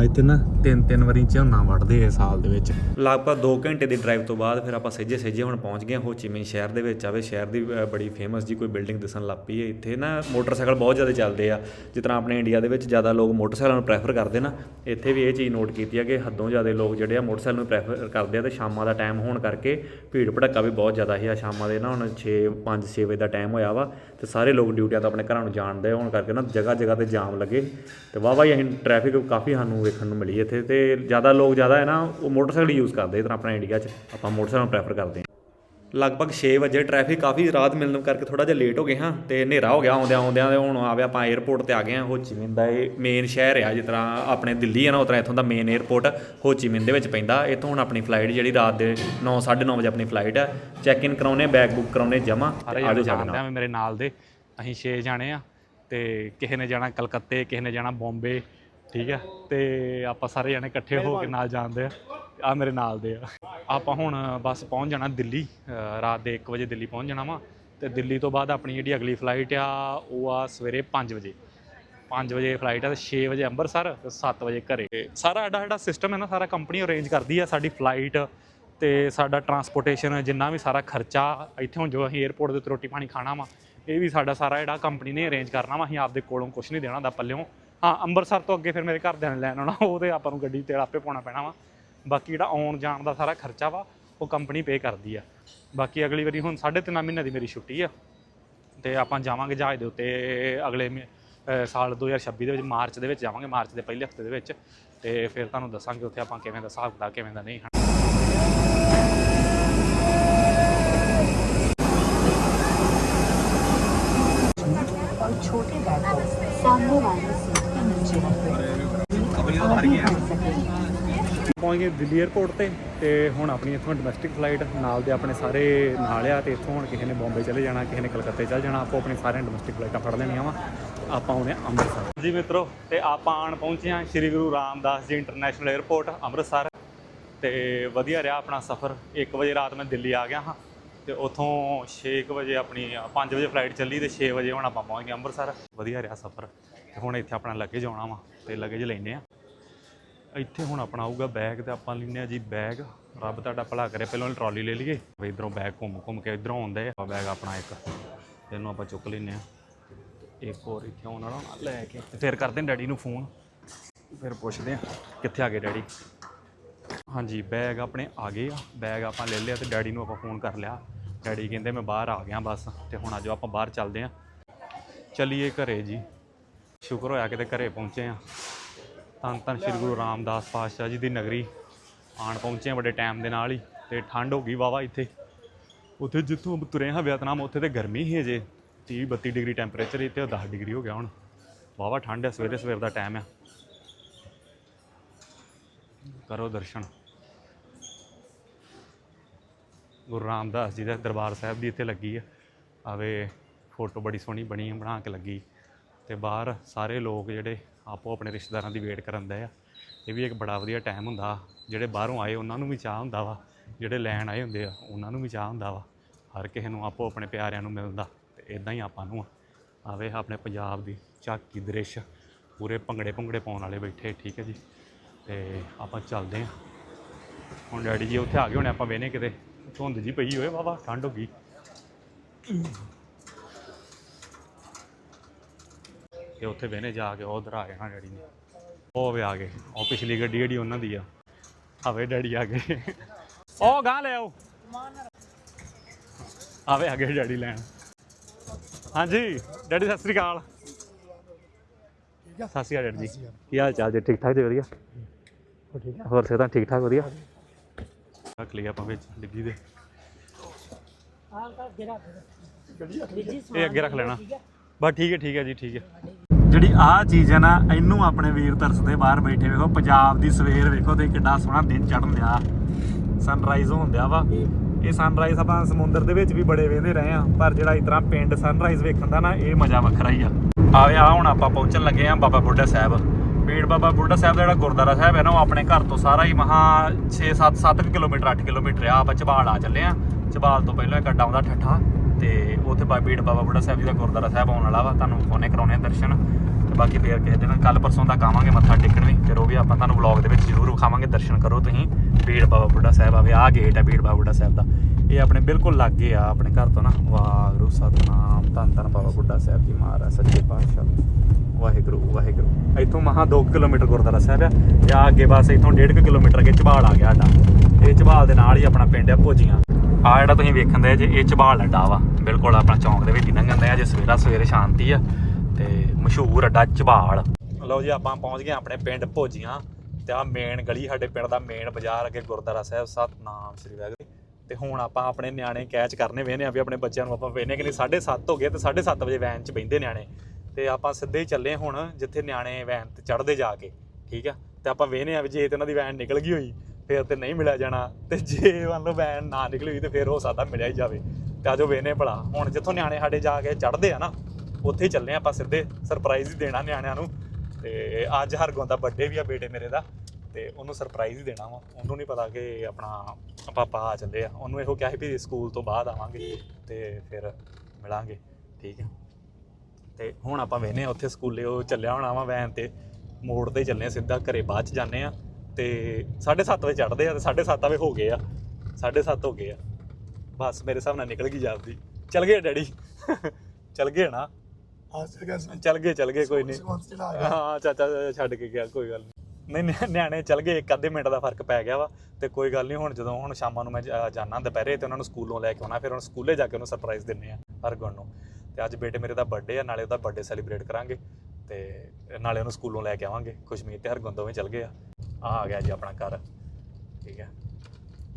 ਇੱਥੇ ਨਾ ਤਿੰਨ ਤਿੰਨ ਵਾਰੀ ਝੋਨਾ ਵੱਢਦੇ ਆ ਸਾਲ ਦੇ ਵਿੱਚ। ਲਗਭਗ 2 ਘੰਟੇ ਦੀ ਡਰਾਈਵ ਤੋਂ ਬਾਅਦ ਫਿਰ ਆਪਾਂ ਸਹਿਜੇ ਸਹਿਜੇ ਹੁਣ ਪਹੁੰਚ ਗਏ ਹਾਂ ਹੋ ਚੀ ਸ਼ਹਿਰ ਦੇ ਵਿੱਚ। ਆਵੇ ਸ਼ਹਿਰ ਦੀ ਬੜੀ ਫੇਮਸ ਜੀ ਕੋਈ ਬਿਲਡਿੰਗ ਦਿਸਣ ਲੱਗ ਪਈ ਹੈ। ਇੱਥੇ ਨਾ ਮੋਟਰਸਾਈਕਲ ਬਹੁਤ ਜ਼ਿਆਦਾ ਚੱਲਦੇ ਆ। ਜਿਸ ਤਰ੍ਹਾਂ ਆਪਣੇ ਇੰਡੀਆ ਦੇ ਵਿੱਚ ਜ਼ਿਆਦਾ ਲੋਕ ਮੋਟਰਸਾਈਕਲਾਂ ਨੂੰ ਪ੍ਰੈਫਰ ਕਰਦੇ ਨਾ, ਇੱਥੇ ਵੀ ਇਹ ਚੀਜ਼ ਨੋਟ ਕੀਤੀ ਹੈ ਕਿ ਹੱਦੋਂ ਜ਼ਿਆਦਾ ਲੋਕ ਜਿਹੜੇ ਆ ਮੋਟਰਸਾਈਕਲ ਨੂੰ ਪ੍ਰੈਫਰ ਕਰਦੇ ਆ ਤੇ ਸ਼ਾਮਾਂ ਦਾ ਟਾਈਮ ਹੋਣ ਕਰਕੇ ਭੀੜ ਭੜੱਕਾ ਵੀ ਬਹੁਤ ਜ਼ਿਆਦਾ ਹੀ ਆ ਸ਼ਾਮਾਂ ਦੇ ਨਾ ਹੁਣ 6 5 6 ਵਜੇ ਦਾ ਟਾਈਮ ਹੋਇਆ ਵਾ ਤੇ ਸਾਰੇ ਲੋਕ ਡਿਊਟੀਆਂ ਤੋਂ ਆਪਣੇ ਘਰਾਂ ਨੂੰ ਜਾਣਦੇ ਹੋਣ ਕਰਕੇ ਨਾ ਜਗ੍ਹਾ ਜਗ੍ਹਾ ਤੇ ਜਾਮ ਲੱਗੇ। ਤੇ ਵਾਹ ਹੀ ਅਸੀਂ ਟ੍ਰੈਫਿਕ ਕਾਫੀ ਸਾਨੂੰ ਵੇਖਣ ਨੂੰ ਮਿਲੀ ਇੱਥੇ ਤੇ ਜ਼ਿਆਦਾ ਲੋਕ ਜ਼ਿਆਦਾ ਹੈ ਨਾ ਉਹ ਮੋਟਰਸਾਈਕਲ ਯੂਜ਼ ਕਰਦੇ ਇਤਨਾ ਆਪਣਾ ਇੰਡੀਆ 'ਚ। ਆਪਾਂ ਮੋਟਰਸਾਈਕਲ ਪ੍ਰੈਫਰ ਕਰਦੇ ਹਾਂ। ਲਗਭਗ 6 ਵਜੇ ਟ੍ਰੈਫਿਕ ਕਾਫੀ ਰਾਤ ਮਿਲਣ ਕਰਕੇ ਥੋੜਾ ਜਿਹਾ ਲੇਟ ਹੋ ਗਏ ਹਾਂ ਤੇ ਹਨੇਰਾ ਹੋ ਗਿਆ ਆਉਂਦਿਆਂ ਆਉਂਦਿਆਂ ਤੇ ਹੁਣ ਆਵੇ ਆਪਾਂ 에어ਪੋਰਟ ਤੇ ਆ ਗਏ ਹਾਂ ਹੋ ਚੀਮਿਨ ਦਾ ਇਹ ਮੇਨ ਸ਼ਹਿਰ ਆ ਜਿਸ ਤਰ੍ਹਾਂ ਆਪਣੇ ਦਿੱਲੀ ਆ ਨਾ ਉਸ ਤਰ੍ਹਾਂ ਇੱਥੋਂ ਦਾ ਮੇਨ 에어ਪੋਰਟ ਹੋ ਚੀਮਿਨ ਦੇ ਵਿੱਚ ਪੈਂਦਾ। ਇੱਥੋਂ ਹੁਣ ਆਪਣੀ ਫਲਾਈਟ ਜਿਹੜੀ ਰਾਤ ਦੇ 9 9:30 ਵਜੇ ਆਪਣੀ ਫਲਾਈਟ ਹੈ ਚੈੱਕ ਇਨ ਕਰਾਉਨੇ ਬੈਗ ਬੁੱਕ ਕਰਾਉਨੇ ਜਮਾ ਆਜੋ ਜਾਣਾ। ਮੇਰੇ ਨਾਲ ਦੇ। ਅਸੀਂ 6 ਜਾਣੇ ਆ ਤੇ ਕਿਸੇ ਨੇ ਜਾਣਾ ਕਲਕੱਤੇ ਕਿਸੇ ਨੇ ਜਾਣਾ ਬੰਬੇ ਠੀਕ ਹੈ? ਤੇ ਆਪਾਂ ਸਾਰੇ ਜਾਣੇ ਇਕੱਠੇ ਹੋ ਕੇ ਨਾਲ ਜਾਂਦੇ ਆ। ਆ ਮੇਰੇ ਨਾਲ ਦੇ ਆ। ਆਪਾਂ ਹੁਣ ਬਸ ਪਹੁੰਚ ਜਾਣਾ ਦਿੱਲੀ। ਰਾਤ ਦੇ 1 ਵਜੇ ਦਿੱਲੀ ਪਹੁੰਚ ਜਾਣਾ ਵਾ। ਤੇ ਦਿੱਲੀ ਤੋਂ ਬਾਅਦ ਆਪਣੀ ਜਿਹੜੀ ਅਗਲੀ ਫਲਾਈਟ ਆ, ਉਹ ਆ ਸਵੇਰੇ 5 ਵਜੇ। 5 ਵਜੇ ਫਲਾਈਟ ਆ ਤੇ 6 ਵਜੇ ਅੰਮ੍ਰਿਤਸਰ, ਤੇ 7 ਵਜੇ ਘਰੇ। ਸਾਰਾ ਸਾਡਾ ਸਾਡਾ ਸਿਸਟਮ ਹੈ ਨਾ, ਸਾਰਾ ਕੰਪਨੀ ਅਰੇਂਜ ਕਰਦੀ ਆ ਸਾਡੀ ਫਲਾਈਟ ਤੇ ਸਾਡਾ ਟਰਾਂਸਪੋਰਟੇਸ਼ਨ ਜਿੰਨਾ ਵੀ ਸਾਰਾ ਖਰਚਾ, ਇੱਥੇ ਹੁਣ ਜੋ ਅਸੀਂ 에어ਪੋਰਟ ਦੇ ਉੱਤੇ ਰੋਟੀ ਪਾਣੀ ਖਾਣਾ ਵਾ, ਇਹ ਵੀ ਸਾਡਾ ਸਾਰਾ ਜਿਹੜਾ ਕੰਪਨੀ ਨੇ ਅਰੇਂਜ ਕਰਨਾ ਵਾ। ਅਸੀਂ ਆਪਦੇ ਕੋਲੋਂ ਕੁਝ ਨਹੀਂ ਦੇਣਾ ਦਾ ਪੱਲਿਓਂ। ਹਾਂ ਅੰਮ੍ਰਿਤਸਰ ਤੋਂ ਅੱਗੇ ਫਿਰ ਮੇਰੇ ਘਰਦਿਆਂ ਨੇ ਲੈਣ ਆਉਣਾ ਉਹ ਤੇ ਆਪਾਂ ਨੂੰ ਗੱਡੀ ਤੇ ਆਪੇ ਪਾਉਣਾ ਪੈਣਾ ਵਾ ਬਾਕੀ ਜਿਹੜਾ ਆਉਣ ਜਾਣ ਦਾ ਸਾਰਾ ਖਰਚਾ ਵਾ ਉਹ ਕੰਪਨੀ ਪੇ ਕਰਦੀ ਆ ਬਾਕੀ ਅਗਲੀ ਵਾਰੀ ਹੁਣ ਸਾਢੇ ਤਿੰਨ ਮਹੀਨੇ ਦੀ ਮੇਰੀ ਛੁੱਟੀ ਆ ਤੇ ਆਪਾਂ ਜਾਵਾਂਗੇ ਜਹਾਜ਼ ਦੇ ਉੱਤੇ ਅਗਲੇ ਮਹੀ- ਅਹ ਸਾਲ 2026 ਦੇ ਵਿੱਚ ਮਾਰਚ ਦੇ ਵਿੱਚ ਜਾਵਾਂਗੇ ਮਾਰਚ ਦੇ ਪਹਿਲੇ ਹਫਤੇ ਦੇ ਵਿੱਚ ਤੇ ਫਿਰ ਤੁਹਾਨੂੰ ਦੱਸਾਂਗੇ ਉੱਥੇ ਆਪਾਂ ਕਿਵੇਂ ਦਾ ਹਿਸਾਬ ਕਿਤਾਬ ਕਿਵੇਂ ਦਾ ਨਹੀਂ और छोटे बैग को सामने वाली सीट के नीचे ਹਾਰ ਪਹੁੰਚ ਗਏ ਦਿੱਲੀ 에ਅਰਪੋਰਟ ਤੇ ਤੇ ਹੁਣ ਆਪਣੀ ਇੱਥੋਂ ਡੋਮੈਸਟਿਕ ਫਲਾਈਟ ਨਾਲ ਦੇ ਆਪਣੇ ਸਾਰੇ ਨਾਲ ਆ, ਤੇ ਇੱਥੋਂ ਹੁਣ ਕਿਸੇ ਨੇ ਬੰਬੇ ਚਲੇ ਜਾਣਾ, ਕਿਸੇ ਨੇ ਕਲਕੱਤੇ ਚਲੇ ਜਾਣਾ, ਆਪੋ ਆਪਣੀ ਸਾਰੀਆਂ ਡੋਮੈਸਟਿਕ ਫਲਾਈਟਾਂ ਫੜ ਲੈਣੀਆਂ ਵਾ। ਆਪਾਂ ਆਉਂਦੇ ਆ ਅੰਮ੍ਰਿਤਸਰ। ਜੀ ਮਿੱਤਰੋ, ਤੇ ਆਪਾਂ ਆਣ ਪਹੁੰਚੇ ਆ ਸ੍ਰੀ ਗੁਰੂ ਰਾਮਦਾਸ ਜੀ ਇੰਟਰਨੈਸ਼ਨਲ 에ਅਰਪੋਰਟ ਅੰਮ੍ਰਿਤਸਰ। ਤੇ ਵਧੀਆ ਰਿਹਾ ਆਪਣਾ ਸਫ਼ਰ। 1 ਵਜੇ ਰਾਤ ਮੈਂ ਦਿੱਲੀ ਆ ਗਿਆ ਹਾਂ, ਤੇ ਉਥੋਂ 6 ਵਜੇ ਆਪਣੀ 5 ਵਜੇ ਫਲਾਈਟ ਚੱਲੀ, ਤੇ 6 ਵਜੇ ਹੁਣ ਆਪਾਂ ਪਹੁੰਚ ਗਏ ਅੰਮ੍ਰਿਤਸਰ। ਵਧੀਆ ਰਿਹਾ ਸਫ਼ਰ। ਤੇ ਹੁਣ ਇੱਥੇ ਆਪਣਾ ਲੱਗੇਜ ਆਉਣਾ ਵਾ, ਤੇ ਲੱਗੇਜ ਲੈਣੇ ਆ ਇੱਥੇ ਹੁਣ ਆਪਣਾ ਆਊਗਾ ਬੈਗ ਤੇ ਆਪਾਂ ਲੈਨੇ ਆ ਜੀ ਬੈਗ ਰੱਬ ਤੁਹਾਡਾ ਭਲਾ ਕਰੇ, ਪਹਿਲਾਂ ਟਰਾਲੀ ਲੈ ਲਈਏ। ਵੀ ਇਧਰੋਂ ਬੈਗ ਘੁੰਮ ਘੁੰਮ ਕੇ ਇਧਰੋਂ ਆਉਂਦਾ ਹੈ। ਬੈਗ ਆਪਣਾ ਇੱਕ, ਇਹਨੂੰ ਆਪਾਂ ਚੁੱਕ ਲੈਨੇ ਆ ਇੱਕ ਹੋਰ ਇੱਥੇ ਆਉਣ ਵਾਲਾ ਲੈ ਕੇ। ਤੇ ਫਿਰ ਕਰਦੇ ਡੈਡੀ ਨੂੰ ਫੋਨ ਫਿਰ ਪੁੱਛਦੇ ਆ ਕਿੱਥੇ ਆ ਗਏ ਡੈਡੀ? ਹਾਂਜੀ ਬੈਗ ਆਪਣੇ ਆ ਗਏ ਆ। ਬੈਗ ਆਪਾਂ ਲੈ ਲਿਆ ਤੇ ਡੈਡੀ ਨੂੰ ਆਪਾਂ ਫੋਨ ਕਰ ਲਿਆ। ਡੈਡੀ ਕਹਿੰਦੇ ਮੈਂ ਬਾਹਰ ਆ ਗਿਆ ਬਸ, ਤੇ ਹੁਣ ਆਜੋ ਆਪਾਂ ਬਾਹਰ ਚੱਲਦੇ ਆ ਚਲੀਏ ਘਰੇ ਜੀ। ਸ਼ੁਕਰ ਹੋਇਆ ਕਿਤੇ ਘਰੇ ਪਹੁੰਚੇ ਆ ਧੰਨ ਧੰਨ ਸ਼੍ਰੀ ਗੁਰੂ ਰਾਮਦਾਸ ਪਾਤਸ਼ਾਹ ਜੀ ਦੀ ਨਗਰੀ ਆਣ ਪਹੁੰਚੇ ਆ ਬੜੇ ਟਾਈਮ ਦੇ ਨਾਲ ਹੀ ਤੇ ਠੰਡ ਹੋ ਗਈ ਵਾਵਾ ਇੱਥੇ। ਉੱਥੇ ਜਿੱਥੋਂ ਤੁਰੇ ਹਾਂ ਵੀਅਤਨਾਮ, ਉੱਥੇ ਤੇ ਗਰਮੀ ਹੀ ਅਜੇ 30 32 ਡਿਗਰੀ ਟੈਂਪਰੇਚਰ ਇੱਥੇ, ਉਹ 10 ਡਿਗਰੀ ਹੋ ਗਿਆ ਹੁਣ। ਵਾਵਾ ਠੰਡ ਹੈ, ਸਵੇਰੇ ਸਵੇਰ ਦਾ ਟਾਈਮ ਆ। ਕਰੋ ਦਰਸ਼ਨ। ਗੁਰੂ ਰਾਮਦਾਸ ਜੀ ਦਾ ਦਰਬਾਰ ਸਾਹਿਬ ਦੀ ਇੱਥੇ ਲੱਗੀ ਆ। ਆਵੇ ਫੋਟੋ ਬੜੀ ਸੋਹਣੀ ਬਣੀ ਆ, ਬਣਾ ਕੇ ਲੱਗੀ। ਤੇ ਬਾਹਰ ਸਾਰੇ ਲੋਕ ਜਿਹੜੇ ਆਪੋ ਆਪਣੇ ਰਿਸ਼ਤੇਦਾਰਾਂ ਦੀ ਵੇਟ ਕਰਨ ਦੇ ਆ। ਇਹ ਵੀ ਇੱਕ ਬੜਾ ਵਧੀਆ ਟਾਈਮ ਹੁੰਦਾ। ਜਿਹੜੇ ਬਾਹਰੋਂ ਆਏ, ਉਹਨਾਂ ਨੂੰ ਵੀ ਚਾਹ ਹੁੰਦਾ ਵਾ। ਜਿਹੜੇ ਲੈਣ ਆਏ ਹੁੰਦੇ ਆ, ਉਹਨਾਂ ਨੂੰ ਵੀ ਚਾਹ ਹੁੰਦਾ ਵਾ। ਹਰ ਕਿਸੇ ਨੂੰ ਆਪੋ ਆਪਣੇ ਪਿਆਰਿਆਂ ਨੂੰ ਮਿਲਦਾ ਤੇ ਇਦਾਂ ਹੀ ਆਪਾਂ ਨੂੰ ਆਵੇ ਆਪਣੇ ਪੰਜਾਬ ਦੀ ਝਾਕੀ ਦ੍ਰਿਸ਼, ਪੂਰੇ ਭੰਗੜੇ ਭੰਗੜੇ ਪਾਉਣ ਵਾਲੇ ਬੈਠੇ, ਠੀਕ ਹੈ ਜੀ? ਤੇ ਆਪਾਂ ਚੱਲਦੇ ਹਾਂ। ਹੁਣ ਡੈਡੀ ਜੀ ਉੱਥੇ ਆ ਗਏ ਹੋਣੇ, ਆਪਾਂ ਵੇਨੇ ਕਿਤੇ। ਧੁੰਦ ਜੀ ਪਈ ਹੋਏ ਵਾਵਾ ਠੰਡ ਹੋ ਗਈ। ਤੇ ਉੱਥੇ ਵੇਨੇ ਜਾ ਕੇ ਉਧਰ ਆ ਜਾਣਾ ਡੈਡੀ ਨੇ। ਉਹ ਵੀ ਆ ਗਏ। ਉਹ ਪਿਛਲੀ ਗੱਡੀ ਜਿਹੜੀ ਉਹਨਾਂ ਦੀ ਆ। ਆਵੇ ਡੈਡੀ ਆ ਗਏ। ਉਹ ਗਾਂ ਲੈ ਆਓ। ਆਵੇ ਆ ਗਏ ਡੈਡੀ ਲੈਣ। ਹਾਂਜੀ ਡੈਡੀ ਸਤਿ ਸ੍ਰੀ ਅਕਾਲ। ਸਤਿ ਸ੍ਰੀ ਅਕਾਲ ਡੈਡੀ ਜੀ। ਕੀ ਹਾਲ ਚਾਲ ਜੀ? ਠੀਕ ਠਾਕ ਜੀ ਵਧੀਆ? ਹੋਰ ਸਿਹਤਾਂ ਠੀਕ ਠਾਕ ਵਧੀਆ? ਰੱਖ ਲਈ ਆਪਾਂ ਵਿੱਚ ਡਿੱਗੀ ਦੇ। ਇਹ ਅੱਗੇ ਰੱਖ ਲੈਣਾ। ਬਸ ਠੀਕ ਹੈ ਠੀਕ ਹੈ ਜੀ ਠੀਕ ਹੈ। ਜਿਹੜੀ ਆਹ ਚੀਜ਼ ਹੈ ਨਾ, ਇਹਨੂੰ ਆਪਣੇ ਵੀਰ ਤਰਸਦੇ ਬਾਹਰ ਬੈਠੇ ਵੇਖੋ, ਪੰਜਾਬ ਦੀ ਸਵੇਰ ਵੇਖੋ ਤੇ ਕਿੰਨਾ ਸੋਹਣਾ ਦਿਨ ਚੜ੍ਹਨ ਦਿਆ। ਸਨਰਾਈਜ਼ ਹੋਣ ਦਿਆ ਵਾ। ਇਹ ਸਨਰਾਈਜ਼ ਆਪਾਂ ਸਮੁੰਦਰ ਦੇ ਵਿੱਚ ਵੀ ਬੜੇ ਵੇਂਦੇ ਰਹੇ ਆ ਪਰ ਜਿਹੜਾ ਇਸ ਤਰ੍ਹਾਂ ਪਿੰਡ ਸਨਰਾਈਜ਼ ਵੇਖਣ ਦਾ ਨਾ, ਇਹ ਮਜ਼ਾ ਵੱਖਰਾ ਹੀ ਆ। ਆਵੇ ਆ ਹੁਣ ਆਪਾਂ ਪਹੁੰਚਣ ਲੱਗੇ ਆ ਬਾਬਾ ਬੁੱਢਾ ਸਾਹਿਬ। ਪੀੜ ਬਾਬਾ ਬੁੱਢਾ ਸਾਹਿਬ ਦਾ ਜਿਹੜਾ ਗੁਰਦੁਆਰਾ ਸਾਹਿਬ ਹੈ ਨਾ, ਉਹ ਆਪਣੇ ਘਰ ਤੋਂ ਸਾਰਾ ਹੀ ਮਹਾ 6 7 7 ਕਿਲੋਮੀਟਰ 8 ਕਿਲੋਮੀਟਰ ਆ, ਆਪਾਂ ਚਬਾਲ ਆ ਚੱਲੇ ਆ ਚਬਾਲ ਤੋਂ ਪਹਿਲਾਂ ਇੱਕ ਅੱਡਾ ਆਉਂਦਾ ਠੱਠਾ। ਤੇ ਉੱਥੇ ਬਾ ਪੀੜ ਬਾਬਾ ਬੁੱਢਾ ਸਾਹਿਬ ਜੀ ਦਾ ਗੁਰਦੁਆਰਾ ਸਾਹਿਬ ਆਉਣ ਵਾਲਾ ਵਾ, ਤੁਹਾਨੂੰ ਫੋਨੇ ਕਰਾਉਣੇ ਆ ਦਰਸ਼ਨ ਤੇ ਬਾਕੀ ਫੇਰ ਕਿਸੇ ਦਿਨ ਕੱਲ ਪਰਸੋਂ ਤੱਕ ਆਵਾਂਗੇ ਮੱਥਾ ਟੇਕਣ ਵੀ, ਫਿਰ ਉਹ ਵੀ ਆਪਾਂ ਤੁਹਾਨੂੰ ਵਲੌਗ ਦੇ ਵਿੱਚ ਜ਼ਰੂਰ ਵਿਖਾਵਾਂਗੇ, ਦਰਸ਼ਨ ਕਰੋ ਤੁਸੀਂ। ਪੀੜ ਬਾਬਾ ਬੁੱਢਾ ਸਾਹਿਬ ਆਵੇ ਆ ਗੇਟ ਹੈ ਪੀੜ ਬਾਬਾ ਬੁੱਢਾ ਸਾਹਿਬ ਦਾ। ਇਹ ਆਪਣੇ ਬਿਲਕੁਲ ਲਾਗੇ ਆ, ਆਪਣੇ ਘਰ ਤੋਂ ਨਾ। ਵਾਹਿਗੁਰੂ, ਸਤਨਾਮ, ਧੰਨ ਧੰਨ ਬਾਬਾ ਬੁੱਢਾ ਸਾਹਿਬ ਜੀ ਮਹਾਰਾਜ, ਸੱਚੇ ਪਾਤਸ਼ਾਹ। ਵਾਹਿਗੁਰੂ ਵਾਹਿਗੁਰੂ। ਇੱਥੋਂ ਮਹਾ 2 ਕਿਲੋਮੀਟਰ ਗੁਰਦੁਆਰਾ ਸਾਹਿਬ ਆ। ਜਾਂ ਅੱਗੇ ਬਸ ਇੱਥੋਂ 1.5 ਕਿਲੋਮੀਟਰ ਅੱਗੇ ਝਬਾਲ ਆ ਗਿਆ ਸਾਡਾ। ਇਹ ਝਬਾਲ ਦੇ ਨਾਲ ਹੀ ਆਪਣਾ ਪਿੰਡ ਆ ਭੋਜੀਆਂ। ਆ ਜਿਹੜਾ ਤੁਸੀਂ ਵੇਖਣ ਦੇ ਜੇ, ਇਹ ਝਬਾਲ ਅੱਡਾ ਵਾ। ਬਿਲਕੁਲ ਆਪਣਾ ਚੌਂਕ ਦੇ ਵਿੱਚ ਹੀ ਲੰਘਣ ਆ, ਜੇ ਸਵੇਰਾ ਸਵੇਰੇ ਸ਼ਾਂਤੀ ਆ, ਤੇ ਮਸ਼ਹੂਰ ਅੱਡਾ ਝਬਾਲ ਲਓ ਜੀ, ਆਪਾਂ ਪਹੁੰਚ ਗਏ ਆਪਣੇ ਪਿੰਡ ਭੋਜੀਆਂ, ਤੇ ਆ ਮੇਨ ਗਲੀ ਸਾਡੇ ਪਿੰਡ ਦਾ ਮੇਨ ਬਾਜ਼ਾਰ ਅੱਗੇ ਗੁਰਦੁਆਰਾ ਸਾਹਿਬ, ਸਤਨਾਮ ਸ੍ਰੀ ਵਾਹਿਗੁਰੂ ਤੇ ਹੁਣ ਆਪਾਂ ਆਪਣੇ ਨਿਆਣੇ ਕੈਚ ਕਰਨੇ ਵੇਨੇ ਆ ਵੀ ਆਪਣੇ ਬੱਚਿਆਂ ਨੂੰ ਆਪਾਂ ਵੇਨੇ ਕਿ ਨਹੀਂ। 7:30 ਹੋ ਗਏ ਤੇ 7:30 ਵਜੇ ਵੈਨ 'ਚ ਬੈੰਦੇ ਨਿਆਣੇ। ਤੇ ਆਪਾਂ ਸਿੱਧੇ ਹੀ ਚੱਲੇ ਹੁਣ, ਜਿੱਥੇ ਨਿਆਣੇ ਵੈਨ ਤੇ ਚੜਦੇ ਜਾ ਕੇ, ਠੀਕ ਆ? ਤੇ ਆਪਾਂ ਵੇਨੇ ਆ ਵੀ ਜੇ ਤੇ ਉਹਨਾਂ ਦੀ ਵੈਨ ਨਿਕਲ ਗਈ ਹੋਈ ਫਿਰ ਤੇ ਨਹੀਂ ਮਿਲਿਆ ਜਾਣਾ, ਤੇ ਜੇ ਮੰਨ ਲਓ ਵੈਨ ਨਾ ਨਿਕਲੀ ਹੋਈ ਤੇ ਫਿਰ ਹੋ ਸਕਦਾ ਮਿਲਿਆ ਹੀ ਜਾਵੇ। ਤੇ ਆਜੋ ਵੇਨੇ ਭਲਾ। ਹੁਣ ਜਿੱਥੋਂ ਨਿਆਣੇ ਸਾਡੇ ਜਾ ਕੇ ਚੜਦੇ ਆ ਨਾ, ਉੱਥੇ ਹੀ ਚੱਲੇ ਆ ਆਪਾਂ ਸਿੱਧੇ। ਸਰਪ੍ਰਾਈਜ਼ ਹੀ ਦੇਣਾ ਨਿਆਣਿਆਂ ਨੂੰ। ਤੇ ਅੱਜ ਹਰਗੋਂ ਦਾ ਬਰਥਡੇ ਵੀ ਆ ਬੇਟੇ ਮੇਰੇ ਦਾ, ਤੇ ਉਹਨੂੰ ਸਰਪ੍ਰਾਈਜ਼ ਹੀ ਦੇਣਾ ਵਾ। ਉਹਨੂੰ ਨਹੀਂ ਪਤਾ ਕਿ ਆਪਣਾ ਪਾਪਾ ਆ ਚੱਲੇ ਆ। ਉਹਨੂੰ ਇਹੋ ਕਿਹਾ ਸੀ ਵੀ ਸਕੂਲ ਤੋਂ ਬਾਅਦ ਆਵਾਂਗੇ, ਤੇ ਫਿਰ ਮਿਲਾਂਗੇ। ਠੀਕ ਹੈ ਤੇ ਹੁਣ ਆਪਾਂ ਵੇਨੇ ਉੱਥੇ ਸਕੂਲੇ ਉਹ ਚੱਲਿਆ ਹੋਣਾ ਵਾ ਵੈਨ ਤੇ। ਮੋੜ ਤੇ ਚੱਲੇ ਸਿੱਧਾ, ਘਰੇ ਬਾਅਦ ਚ ਜਾਂਦੇ ਆ। ਤੇ 7:30 ਵਜੇ ਚੜਦੇ ਆ ਤੇ 7:30 ਵਜੇ ਹੋ ਗਏ ਆ। 7:30 ਹੋ ਗਏ ਆ। ਬਸ ਮੇਰੇ ਹਿਸਾਬ ਨਾਲ ਨਿਕਲ ਗਈ ਜਾਂਦੀ ਚੱਲ ਗਏ ਡੈਡੀ। ਚੱਲ ਗਏ ਨਾ? ਚੱਲ ਗਏ ਚੱਲ ਗਏ ਕੋਈ ਨਹੀਂ। ਹਾਂ ਚਾਚਾ ਛੱਡ ਕੇ ਗਿਆ ਕੋਈ ਗੱਲ ਨਹੀਂ। ਨਹੀਂ ਨਿਆ- ਨਿਆਣੇ ਚੱਲ ਗਏ ਇੱਕ ਅੱਧੇ ਮਿੰਟ ਦਾ ਫ਼ਰਕ ਪੈ ਗਿਆ ਵਾ। ਤੇ ਕੋਈ ਗੱਲ ਨਹੀਂ ਹੁਣ ਜਦੋਂ ਹੁਣ ਸ਼ਾਮਾਂ ਨੂੰ ਮੈਂ ਜਾਣਾ ਦੁਪਹਿਰੇ ਤੇ ਉਹਨਾਂ ਨੂੰ ਸਕੂਲੋਂ ਲੈ ਕੇ ਆਉਣਾ ਫਿਰ ਹੁਣ ਸਕੂਲੇ ਜਾ ਕੇ ਉਹਨੂੰ ਸਰਪ੍ਰਾਈਜ਼ ਦਿੰਨੇ ਆ ਹਰਗੁਣ ਨੂੰ। ਤੇ ਅੱਜ ਬੇਟੇ ਮੇਰੇ ਦਾ ਬਰਥਡੇ ਆ ਨਾਲੇ ਉਹਦਾ ਬਰਥਡੇ ਸੈਲੀਬ੍ਰੇਟ ਕਰਾਂਗੇ। ਤੇ ਨਾਲੇ ਉਹਨੂੰ ਸਕੂਲੋਂ ਲੈ ਕੇ ਆਵਾਂਗੇ। ਖੁਸ਼ਮੀਤ ਤੇ ਹਰਗੁਣ ਦੋਵੇਂ ਚੱਲ ਗਏ ਆ। ਆ ਆ ਗਿਆ ਜੀ ਆਪਣਾ ਘਰ। ਠੀਕ ਹੈ।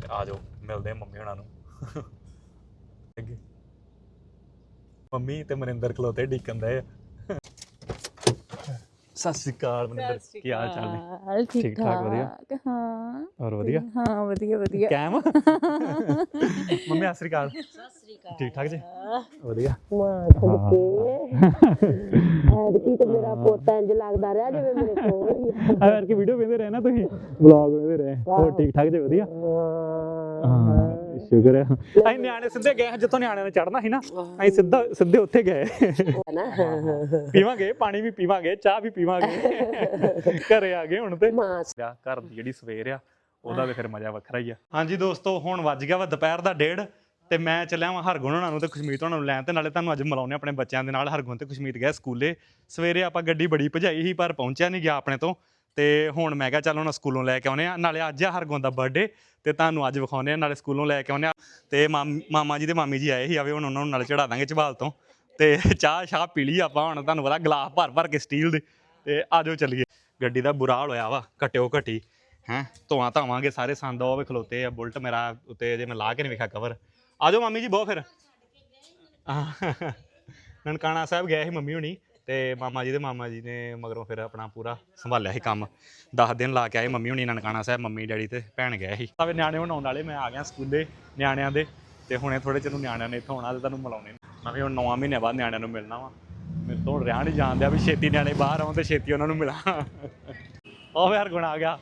ਤੇ ਆ ਜਾਓ ਮਿਲਦੇ ਆ ਮੰਮੀ ਹੁਣਾਂ ਨੂੰ। ਅੱਗੇ। ਮੰਮੀ ਤੇ ਮਨਿੰਦਰ ਖਲੋਤੇ ਢੀਕਣ ਦੇ ਸਤਿ ਸ਼੍ਰੀ ਅਕਾਲ ਮਨਿੰਦਰ ਕੀ ਹਾਲ ਚਾਲ ਨੇ? ਹਾਲ ਠੀਕ ਠਾਕ, ਵਧੀਆ? ਹਾਂ। ਹੋਰ ਵਧੀਆ? ਹਾਂ ਵਧੀਆ ਵਧੀਆ। ਕੈਮ ਮੰਮੀ ਸਤਿ ਸ਼੍ਰੀ ਅਕਾਲ। ਠੀਕ ਠਾਕ ਜੀ? ਵਧੀਆ। ਮਾਂ ਸਦਕੇ ਐਤਕੀ ਤੇ ਮੇਰਾ ਪੁੱਤ ਇੰਜ ਲੱਗਦਾ ਰਿਹਾ ਜਿਵੇਂ ਮੇਰੇ ਕੋਲ ਹੀ ਆ। ਆ ਯਾਰ ਕੀ ਵੀਡੀਓ ਵੇਖਦੇ ਰਹੇ ਨਾ ਤੁਸੀਂ? ਵਲੌਗ ਵੇਖਦੇ ਰਹੇ। ਹੋਰ ਠੀਕ ਠਾਕ ਜੀ ਵਧੀਆ? ਹਾਂ। ਸ਼ੁਕਰ ਹੈ ਅਸੀਂ ਨਿਆਣੇ ਸਿੱਧੇ ਗਏ ਜਿੱਥੋਂ ਨਿਆਣਿਆਂ ਨੇ ਚੜਨਾ ਸੀ ਨਾ ਅਸੀਂ ਸਿੱਧਾ ਸਿੱਧੇ ਉੱਥੇ ਗਏ। ਨਾ? ਪੀਵਾਂਗੇ ਪਾਣੀ ਵੀ ਪੀਵਾਂਗੇ ਚਾਹ ਵੀ ਪੀਵਾਂਗੇ। ਘਰੇ ਆ ਗਏ ਹੁਣ ਤੇ। ਮਾਂ। ਘਰ ਦੀ ਜਿਹੜੀ ਸਵੇਰ ਆ ਉਹਦਾ ਤੇ ਫਿਰ ਮਜ਼ਾ ਵੱਖਰਾ ਹੀ ਆ। ਹਾਂਜੀ ਦੋਸਤੋ ਹੁਣ ਵੱਜ ਗਿਆ ਵਾ ਦੁਪਹਿਰ ਦਾ ਡੇਢ। ਤੇ ਮੈਂ ਚੱਲਿਆ ਵਾਂ ਹਰਗੁਣ ਹੋਣਾ ਨੂੰ ਤੇ ਖੁਸ਼ਮੀਤ ਹੋਣਾ ਨੂੰ ਲੈਣ ਤੇ ਨਾਲੇ ਤੁਹਾਨੂੰ ਅੱਜ ਮਿਲਾਉਂਦੇ ਆਪਣੇ ਬੱਚਿਆਂ ਦੇ ਨਾਲ, ਹਰਗੁਣ ਤੇ ਖੁਸ਼ਮੀਤ ਗਏ ਸਕੂਲੇ। ਸਵੇਰੇ ਆਪਾਂ ਗੱਡੀ ਬੜੀ ਭਜਾਈ ਸੀ ਪਰ ਪਹੁੰਚਿਆ ਨਹੀਂ ਗਿਆ ਆਪਣੇ ਤੋਂ। ਤੇ ਹੁਣ ਮੈਂ ਕਿਹਾ ਚੱਲ ਹੁਣ ਸਕੂਲੋਂ ਲੈ ਕੇ ਆਉਨੇ ਆ ਨਾਲੇ ਅੱਜ ਆ ਹਰਗੁਣ ਦਾ ਬਰਥਡੇ ਤੇ ਤੁਹਾਨੂੰ ਅੱਜ ਵਿਖਾਉਨੇ ਆ ਨਾਲੇ ਸਕੂਲੋਂ ਲੈ ਕੇ ਆਉਨੇ ਆ ਤੇ ਮਾਮ- ਮਾਮਾ ਜੀ ਤੇ ਮਾਮੀ ਜੀ ਆਏ ਸੀ, ਆਵੇ ਹੁਣ ਉਹਨਾਂ ਨੂੰ ਨਾਲੇ ਚੜਾ ਦਾਂਗੇ ਝਬਾਲ ਤੋਂ। ਤੇ ਚਾਹ ਸ਼ਾਹ ਪੀ ਲਈ ਆਪਾਂ, ਹੁਣ ਤੁਹਾਨੂੰ ਪਤਾ ਗਲਾਸ ਭਰ ਭਰ ਕੇ ਸਟੀਲ ਦੇ। ਤੇ ਆਜੋ ਚੱਲੀਏ। ਗੱਡੀ ਦਾ ਬੁਰਾ ਹਾਲ ਹੋਇਆ ਵਾ, ਘਟਿਓ ਘਟੀ। ਹੈਂ ਧੋਆਂ ਧਾਵਾਂਗੇ ਸਾਰੇ, ਸੰਦ ਉਹ ਵੀ ਖਲੋਤੇ ਆ, ਬੁਲਟ ਮੇਰਾ ਉੱਤੇ ਜੇ ਮੈਂ ਲਾ ਕੇ ਨਹੀਂ ਵੇਖਿਆ ਕਵਰ ਆ ਜਾਓ ਮੰਮੀ ਜੀ ਬਹੁ ਫਿਰ। ਆਹ, ਨਨਕਾਣਾ ਸਾਹਿਬ ਗਏ ਸੀ ਮੰਮੀ ਹੁਣੀ ਤੇ ਮਾਮਾ ਜੀ ਦੇ ਮਾਮਾ ਜੀ ਨੇ ਮਗਰੋਂ ਫਿਰ ਆਪਣਾ ਪੂਰਾ ਸੰਭਾਲਿਆ ਸੀ ਕੰਮ। 10 ਦਿਨ ਲਾ ਕੇ ਆਏ ਮੰਮੀ ਹੁਣੀ ਨਨਕਾਣਾ ਸਾਹਿਬ ਮੰਮੀ ਡੈਡੀ ਤੇ ਭੈਣ ਗਏ ਸੀ। ਤਾਂ ਨਿਆਣੇ ਹੁਣ ਆਉਣ ਵਾਲੇ ਮੈਂ ਆ ਗਿਆ ਸਕੂਲੇ ਨਿਆਣਿਆਂ ਦੇ ਤੇ ਹੁਣੇ ਥੋੜੇ ਚਿਰ ਨੂੰ ਨਿਆਣਿਆਂ ਨੇ ਇੱਥੋਂ ਆਉਣਾ ਤੇ ਤੁਹਾਨੂੰ ਮਿਲਾਉਣੇ ਨੇ। ਮੈਂ ਵੀ ਹੁਣ 9 ਮਹੀਨੇ ਬਾਅਦ ਨਿਆਣਿਆਂ ਨੂੰ ਮਿਲਣਾ ਵਾ। ਮੇਰੇ ਤੋਂ ਹੁਣ ਰਿਆ ਨਹੀਂ ਜਾਣਦਿਆ ਵੀ ਛੇਤੀ ਨਿਆਣੇ ਬਾਹਰ ਆਉਣ ਤੇ ਛੇਤੀ ਉਹਨਾਂ ਨੂੰ ਮਿਲਾਂ। ਉਹ ਯਾਰ ਗੁਣ ਆ ਗਿਆ।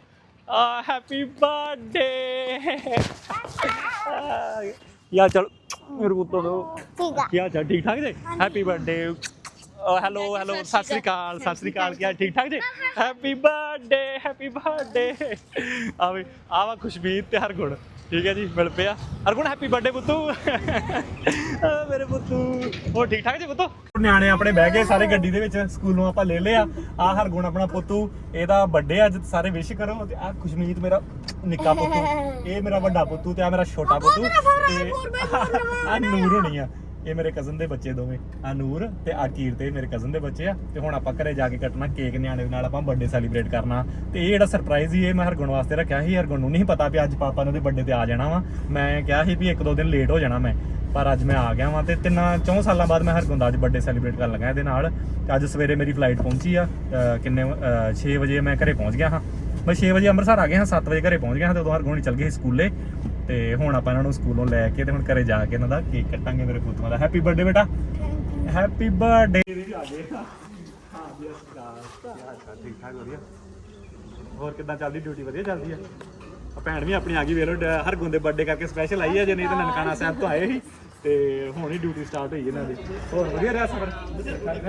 ਆ ਹੈਪੀ ਬਰਥਡੇ ਯਾ ਚਲ ਮੇਰੇ ਪੁੱਤੋ ਦੋ। ਠੀਕ ਆ। ਕੀ ਹਾਲ ਚਾਲ ਠੀਕ ਠਾਕ ਜੀ? Happy birthday hello hello Sat Sri ਅਕਾਲ। ਸਤਿ ਸ੍ਰੀ ਅਕਾਲ ਕੀ ਹਾਲ ਠੀਕ ਠਾਕ ਜੀ? ਹੈਪੀ ਬਰਥਡੇ ਹੈਪੀ ਬਰਥਡੇ ਆਵੇ ਆਵਾ ਖੁਸ਼ਬੀਰ ਤੇ ਹਰਗੁਣ ਠੀਕ ਹੈ ਜੀ ਮਿਲ ਪਿਆ। ਹਰਗੁਣ ਹੈਪੀ ਬਰਥਡੇ ਪੁੱਤੂ। ਆ ਮੇਰੇ ਪੁੱਤੂ ਹੋਰ ਠੀਕ ਠਾਕ ਜੀ ਪੁੱਤੂ? ਨਿਆਣੇ ਆਪਣੇ ਬਹਿ ਗਏ ਸਾਰੇ ਗੱਡੀ ਦੇ ਵਿੱਚ ਸਕੂਲੋਂ ਆਪਾਂ ਲੈ ਲਿਆ। ਆ ਹਰਗੁਣ ਆਪਣਾ ਪੁੱਤੂ ਇਹਦਾ ਬਰਥਡੇ ਅੱਜ ਸਾਰੇ ਵਿਸ਼ ਕਰੋ। ਤੇ ਆ ਖੁਸ਼ਮੀਤ ਮੇਰਾ ਨਿੱਕਾ ਪੁੱਤੂ ਇਹ ਮੇਰਾ ਵੱਡਾ ਪੁੱਤੂ ਤੇ ਆ ਮੇਰਾ ਛੋਟਾ ਪੁੱਤੂ। ਤੇ ਆ ਨੂਰ ਹੋਣੀ ਆ। ਇਹ ਮੇਰੇ ਕਜ਼ਨ ਦੇ ਬੱਚੇ ਦੋਵੇਂ ਆ ਨੂਰ ਤੇ ਆ ਕੀਰ ਤੇ ਮੇਰੇ ਕਜ਼ਨ ਦੇ ਬੱਚੇ ਆ। ਤੇ ਹੁਣ ਆਪਾਂ ਘਰੇ ਜਾ ਕੇ ਕੱਟਣਾ ਕੇਕ ਨਿਆਣੇ ਦੇ ਨਾਲ, ਆਪਾਂ ਬਰਥਡੇ ਸੈਲੀਬ੍ਰੇਟ ਕਰਨਾ। ਤੇ ਇਹ ਜਿਹੜਾ ਸਰਪ੍ਰਾਈਜ਼ ਹੀ ਇਹ ਮੈਂ ਹਰਗੁਣ ਵਾਸਤੇ ਰੱਖਿਆ ਸੀ। ਹਰਗੁਣ ਨੂੰ ਨਹੀਂ ਪਤਾ ਵੀ ਅੱਜ ਪਾਪਾ ਨੇ ਉਹਦੇ ਬਰਥਡੇ ਤੇ ਆ ਜਾਣਾ ਵਾ। ਮੈਂ ਕਿਹਾ ਸੀ ਵੀ ਇੱਕ ਦੋ ਦਿਨ ਲੇਟ ਹੋ ਜਾਣਾ ਮੈਂ, ਪਰ ਅੱਜ ਮੈਂ ਆ ਗਿਆ ਵਾਂ। ਤੇ ਤਿੰਨਾਂ, ਚੌਂ ਸਾਲਾਂ ਬਾਅਦ ਮੈਂ ਹਰਗੁਣ ਦਾ ਅੱਜ ਬਰਥਡੇ ਸੈਲੀਬ੍ਰੇਟ ਕਰਨ ਲੱਗਾ ਇਹਦੇ ਨਾਲ। ਤੇ ਅੱਜ ਸਵੇਰੇ ਮੇਰੀ ਫਲਾਈਟ ਪਹੁੰਚੀ ਆ ਕਿੰਨੇ 6 ਵਜੇ ਮੈਂ ਘਰੇ ਪਹੁੰਚ ਗਿਆ ਹਾਂ। ਮੈਂ 6 ਵਜੇ ਅੰਮ੍ਰਿਤਸਰ ਆ ਗਿਆ ਹਾਂ 7 ਵਜੇ ਘਰੇ ਪਹੁੰਚ ਗਿਆ ਹਾਂ। ਤੇ ਉਦੋਂ ਹਰਗੁਣ ਚੱਲ ਗਏ ਸੀ ਸਕੂਲੇ। ਤੇ ਹੁਣ ਆਪਾਂ ਇਹਨਾਂ ਨੂੰ ਸਕੂਲੋਂ ਲੈ ਕੇ ਤੇ ਹੁਣ ਘਰੇ ਜਾ ਕੇ ਇਹਨਾਂ ਦਾ ਕੇਕ ਕੱਟਾਂਗੇ ਮੇਰੇ ਪੁੱਤਾਂ ਦਾ। ਹੈਪੀ ਬਰਥਡੇ ਬੇਟਾ। ਹੈਪੀ ਬਰਥਡੇ ਆ ਗਏ। ਹਾਂ ਜੀ ਠੀਕ ਠਾਕ, ਵਧੀਆ? ਹੋਰ ਕਿੱਦਾਂ ਚੱਲਦੀ ਡਿਊਟੀ ਵਧੀਆ ਚੱਲਦੀ ਆ? ਭੈਣ ਵੀ ਆਪਣੀ ਆ ਗਈ ਵੇਲੋ ਹਰਗੁਣ ਦੇ ਬਰਥਡੇ ਕਰਕੇ ਸਪੈਸ਼ਲ ਆਈ ਹੈ ਜੇ ਨਹੀਂ ਤਾਂ ਨਨਕਾਣਾ ਸਾਹਿਬ ਤੋਂ ਆਏ ਸੀ। ਤੇ ਹੁਣ ਹੀ ਡਿਊਟੀ ਸਟਾਰਟ ਹੋਈ ਇਹਨਾਂ ਦੀ। ਹੋਰ ਵਧੀਆ ਰਿਹਾ ਸਫਰ?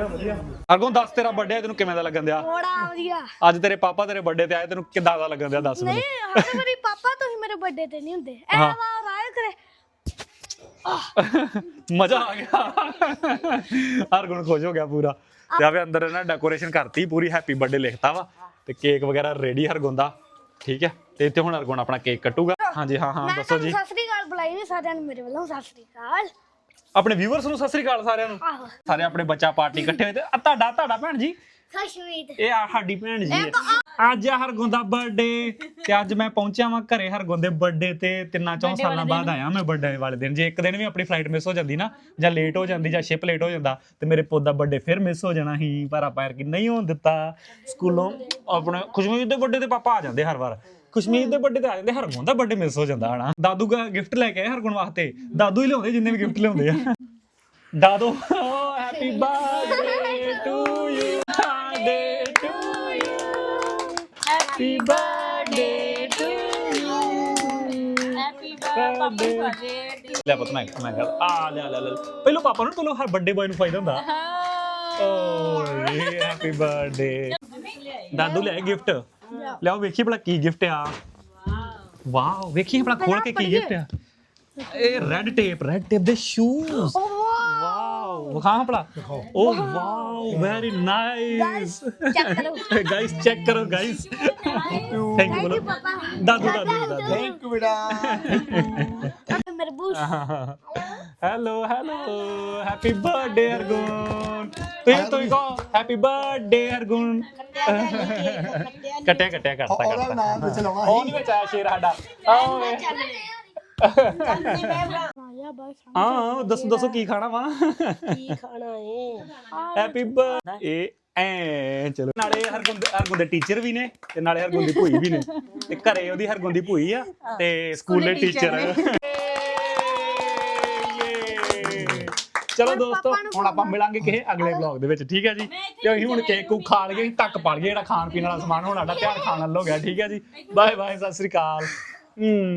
ਵਧੀਆ ਹਰਗੁਣ ਦੱਸ ਤੇਰਾ ਬਰਥਡੇ ਤੈਨੂੰ ਕਿਵੇਂ ਦਾ ਲੱਗਣ ਦਿਆ? ਬੜਾ ਵਧੀਆ। ਅੱਜ ਤੇਰੇ ਪਾਪਾ ਤੇਰੇ ਬਰਥਡੇ ਤੇ ਆਏ ਤੈਨੂੰ ਕਿੱਦਾਂ ਦਾ ਲੱਗਣ ਦਿਆ? ਦੱਸ ਮੈਨੂੰ। ਨਹੀਂ ਹਰ ਵਾਰੀ ਪਾਪਾ ਤੁਸੀਂ ਮੇਰੇ ਬਰਥਡੇ ਤੇ ਨਹੀਂ ਹੁੰਦੇ। ਐ ਹਾਂ। ਵਾ ਰਾਇ ਕਰੇ। ਮਜ਼ਾ ਆ ਗਿਆ। ਹਰ ਗੁਣ ਖੁਸ਼ ਹੋ ਗਿਆ ਪੂਰਾ। ਤੇ ਆਵੇ ਅੰਦਰ ਇਹਨਾਂ ਡੈਕੋਰੇਸ਼ਨ ਕਰਤੀ ਪੂਰੀ ਹੈਪੀ ਬਰਥਡੇ ਲਿਖਤਾ ਵਾ। ਤੇ ਕੇਕ ਵਗੈਰਾ ਰੈਡੀ ਹਰ ਗੁੰਦਾ ਠੀਕ ਹੈ। ਤੇ ਇੱਥੇ ਹੁਣ ਹਰਗੁਣ ਆਪਣਾ ਕੇਕ ਕੱਟੂਗਾ। ਹਾਂਜੀ ਹਾਂ ਹਾਂ ਮੈਂ ਦੱਸੋ ਜੀ। ਤੁਹਾਨੂੰ ਬੁਲਾਈ ਨਹੀਂ ਸਾਰਿਆਂ ਨੂੰ ਮੇਰੇ ਵੱਲੋਂ ਸਤਿ ਸ੍ਰੀ ਅਕਾਲ। ਆਪਣੇ ਵਿਊਅਰਸ ਨੂੰ ਸਤਿ ਸ੍ਰੀ ਅਕਾਲ ਸਾਰਿਆਂ ਨੂੰ। ਆਹੋ। ਸਾਰੇ ਆਪਣੇ ਬੱਚਾ ਪਾਰਟੀ ਇਕੱਠੇ ਹੋਏ ਤੇ ਆ ਤੁਹਾਡਾ ਤੁਹਾਡਾ ਭੈਣ ਜੀ? ਖੁਸ਼ਮੀਤ ਇਹ ਆ ਸਾਡੀ ਭੈਣ ਜੀ। ਹੈ ਅੱਜ ਆ ਹਰਗੁਣ ਦਾ ਬਰਥਡੇ ਤੇ ਅੱਜ ਮੈਂ ਪਹੁੰਚਿਆ ਵਾਂ ਘਰੇ ਹਰਗੁਣ ਦੇ ਬਰਥਡੇ ਤੇ ਤਿੰਨਾਂ ਚੌਂ ਸਾਲਾਂ ਬਾਅਦ ਆਇਆ ਮੈਂ ਬਰਥਡੇ ਵਾਲੇ ਦਿਨ। ਜੇ ਇੱਕ ਦਿਨ ਵੀ ਆਪਣੀ ਫਲਾਈਟ ਮਿਸ ਹੋ ਜਾਂਦੀ ਨਾ ਜਾਂ ਲੇਟ ਹੋ ਜਾਂਦੀ ਜਾਂ ਸ਼ਿਪ ਲੇਟ ਹੋ ਜਾਂਦਾ ਤੇ ਮੇਰੇ ਪੁੱਤ ਦਾ ਬਰਥਡੇ ਫਿਰ ਮਿਸ ਹੋ ਜਾਣਾ ਸੀ ਪਰ ਆਪਾਂ ਯਾਰ ਕਿ ਨਹੀਂ ਹੋਣ ਦਿੱਤਾ। ਸਕੂਲੋਂ ਆਪਣੇ ਖੁਸ਼ਮੀਤ ਦੇ ਬਰਥਡੇ ਤੇ ਪਾਪਾ ਆ ਜਾਂਦੇ ਹਰ ਵਾਰ। ਖੁਸ਼ਮੀਤ ਦੇ ਬਰਥਡੇ ਤੇ ਆ ਜਾਂਦੇ ਹਰਗੁਣ ਦਾ ਬਰਥਡੇ ਮਿਸ ਹੋ ਜਾਂਦਾ ਹਨਾ। ਦਾਦੂ ਦਾ ਗਿਫਟ ਲੈ ਕੇ ਆਏ ਹਰਗੁਣ ਵਾਸਤੇ। ਦਾਦੂ ਹੀ ਲਿਆਉਂਦੇ ਜਿੰਨੇ ਵੀ ਗਿਫਟ ਲਿਆਉਂਦੇ ਆ। ਦਾਦੂ happy birthday to you birthday to you happy birthday to you happy birthday ਲੈ ਪੁੱਤ ਮੈਂ ਆ ਲੈ ਲੈ ਲੈ ਪਹਿਲਾਂ ਪਾਪਾ ਨੂੰ ਪਹਿਲਾਂ ਹਰ ਬਰਥਡੇ ਬॉय ਨੂੰ ਫਾਇਦਾ ਹੁੰਦਾ। ਓਏ ਹੈਪੀ ਬਰਥਡੇ ਦਾਦੂ ਲੈ ਗਿਫਟ ਲਿਆਓ ਵੇਖੀ ਭਲਾ ਕੀ ਗਿਫਟ ਆ। ਵਾਓ ਵੇਖੀ ਭਲਾ ਖੋਲ ਕੇ ਕੀ ਗਿਫਟ ਆ। ਇਹ ਰੈੱਡ ਟੇਪ ਰੈੱਡ ਟੇਪ ਦੇ ਸ਼ੂਜ਼ ਵਾਓ ਵਿਖਾ ਭਲਾ। ਓ ਵਾਓ ਵੈਰੀ ਨਾਈਸ ਚੈੱਕ ਕਰੋ। ਗਾਇਸ ਚੈੱਕ ਕਰੋ ਗਾਇਸ ਥੈਂਕ ਯੂ ਦਾਦੂ ਦਾਦੂ ਦਾਦੂ। ਥੈਂਕ ਯੂ ਬੇਟਾ ਮੇਰੇ ਬੂਸ। Hello hello happy birthday Hargun ਤੁਸੀਂ ਤੁਸੀਂ ਕਹੋ ਹੈਪੀ ਬਰਥਡੇ ਅਰਗੁਨ ਕੱਟਿਆ ਕੱਟਿਆ ਕਰਤਾ ਉਹਦਾ ਕਰਤਾ ਨਾਮ ਤੇ ਚਲਾਉਣਾ ਉਹ ਨਹੀਂ ਵਿੱਚ ਆਇਆ ਸ਼ੇਰ ਸਾਡਾ। ਆਵੇ ਆਇਆ ਬਸ ਹਾਂ ਦੱਸੋ ਦੱਸੋ ਕੀ ਖਾਣਾ ਵਾ? ਕੀ ਖਾਣਾ ਏ? Happy birthday. ਐ ਚਲੋ। ਨਾਲੇ ਹਰਗੁਣ ਦੇ ਹਰਗੁਣ ਦੇ ਟੀਚਰ ਵੀ ਨੇ ਤੇ ਨਾਲੇ ਹਰਗੁਣ ਦੀ ਭੂਈ ਵੀ ਨੇ। ਤੇ ਘਰੇ ਉਹਦੀ ਹਰਗੁਣ ਦੀ ਭੂਈ ਆ ਤੇ ਸਕੂਲੇ ਟੀਚਰ ਚਲੋ ਦੋਸਤੋ ਹੁਣ ਆਪਾਂ ਮਿਲਾਂਗੇ ਕਿਸੇ ਅਗਲੇ ਵਲੌਗ ਦੇ ਵਿੱਚ ਠੀਕ ਹੈ ਜੀ? ਤੇ ਅਸੀਂ ਹੁਣ ਕੇਕ ਕੂ ਖਾ ਲਈਏ ਟੱਕ ਪੜ ਗਏ ਜਿਹੜਾ ਖਾਣ ਪੀਣ ਵਾਲਾ ਸਮਾਨ ਹੁਣ ਸਾਡਾ ਧਿਆਨ ਖਾਣ ਵੱਲ ਹੋ ਗਿਆ ਠੀਕ ਹੈ ਜੀ? ਬਾਏ ਬਾਏ ਸਤਿ ਸ੍ਰੀ ਅਕਾਲ। ਹੂੰ।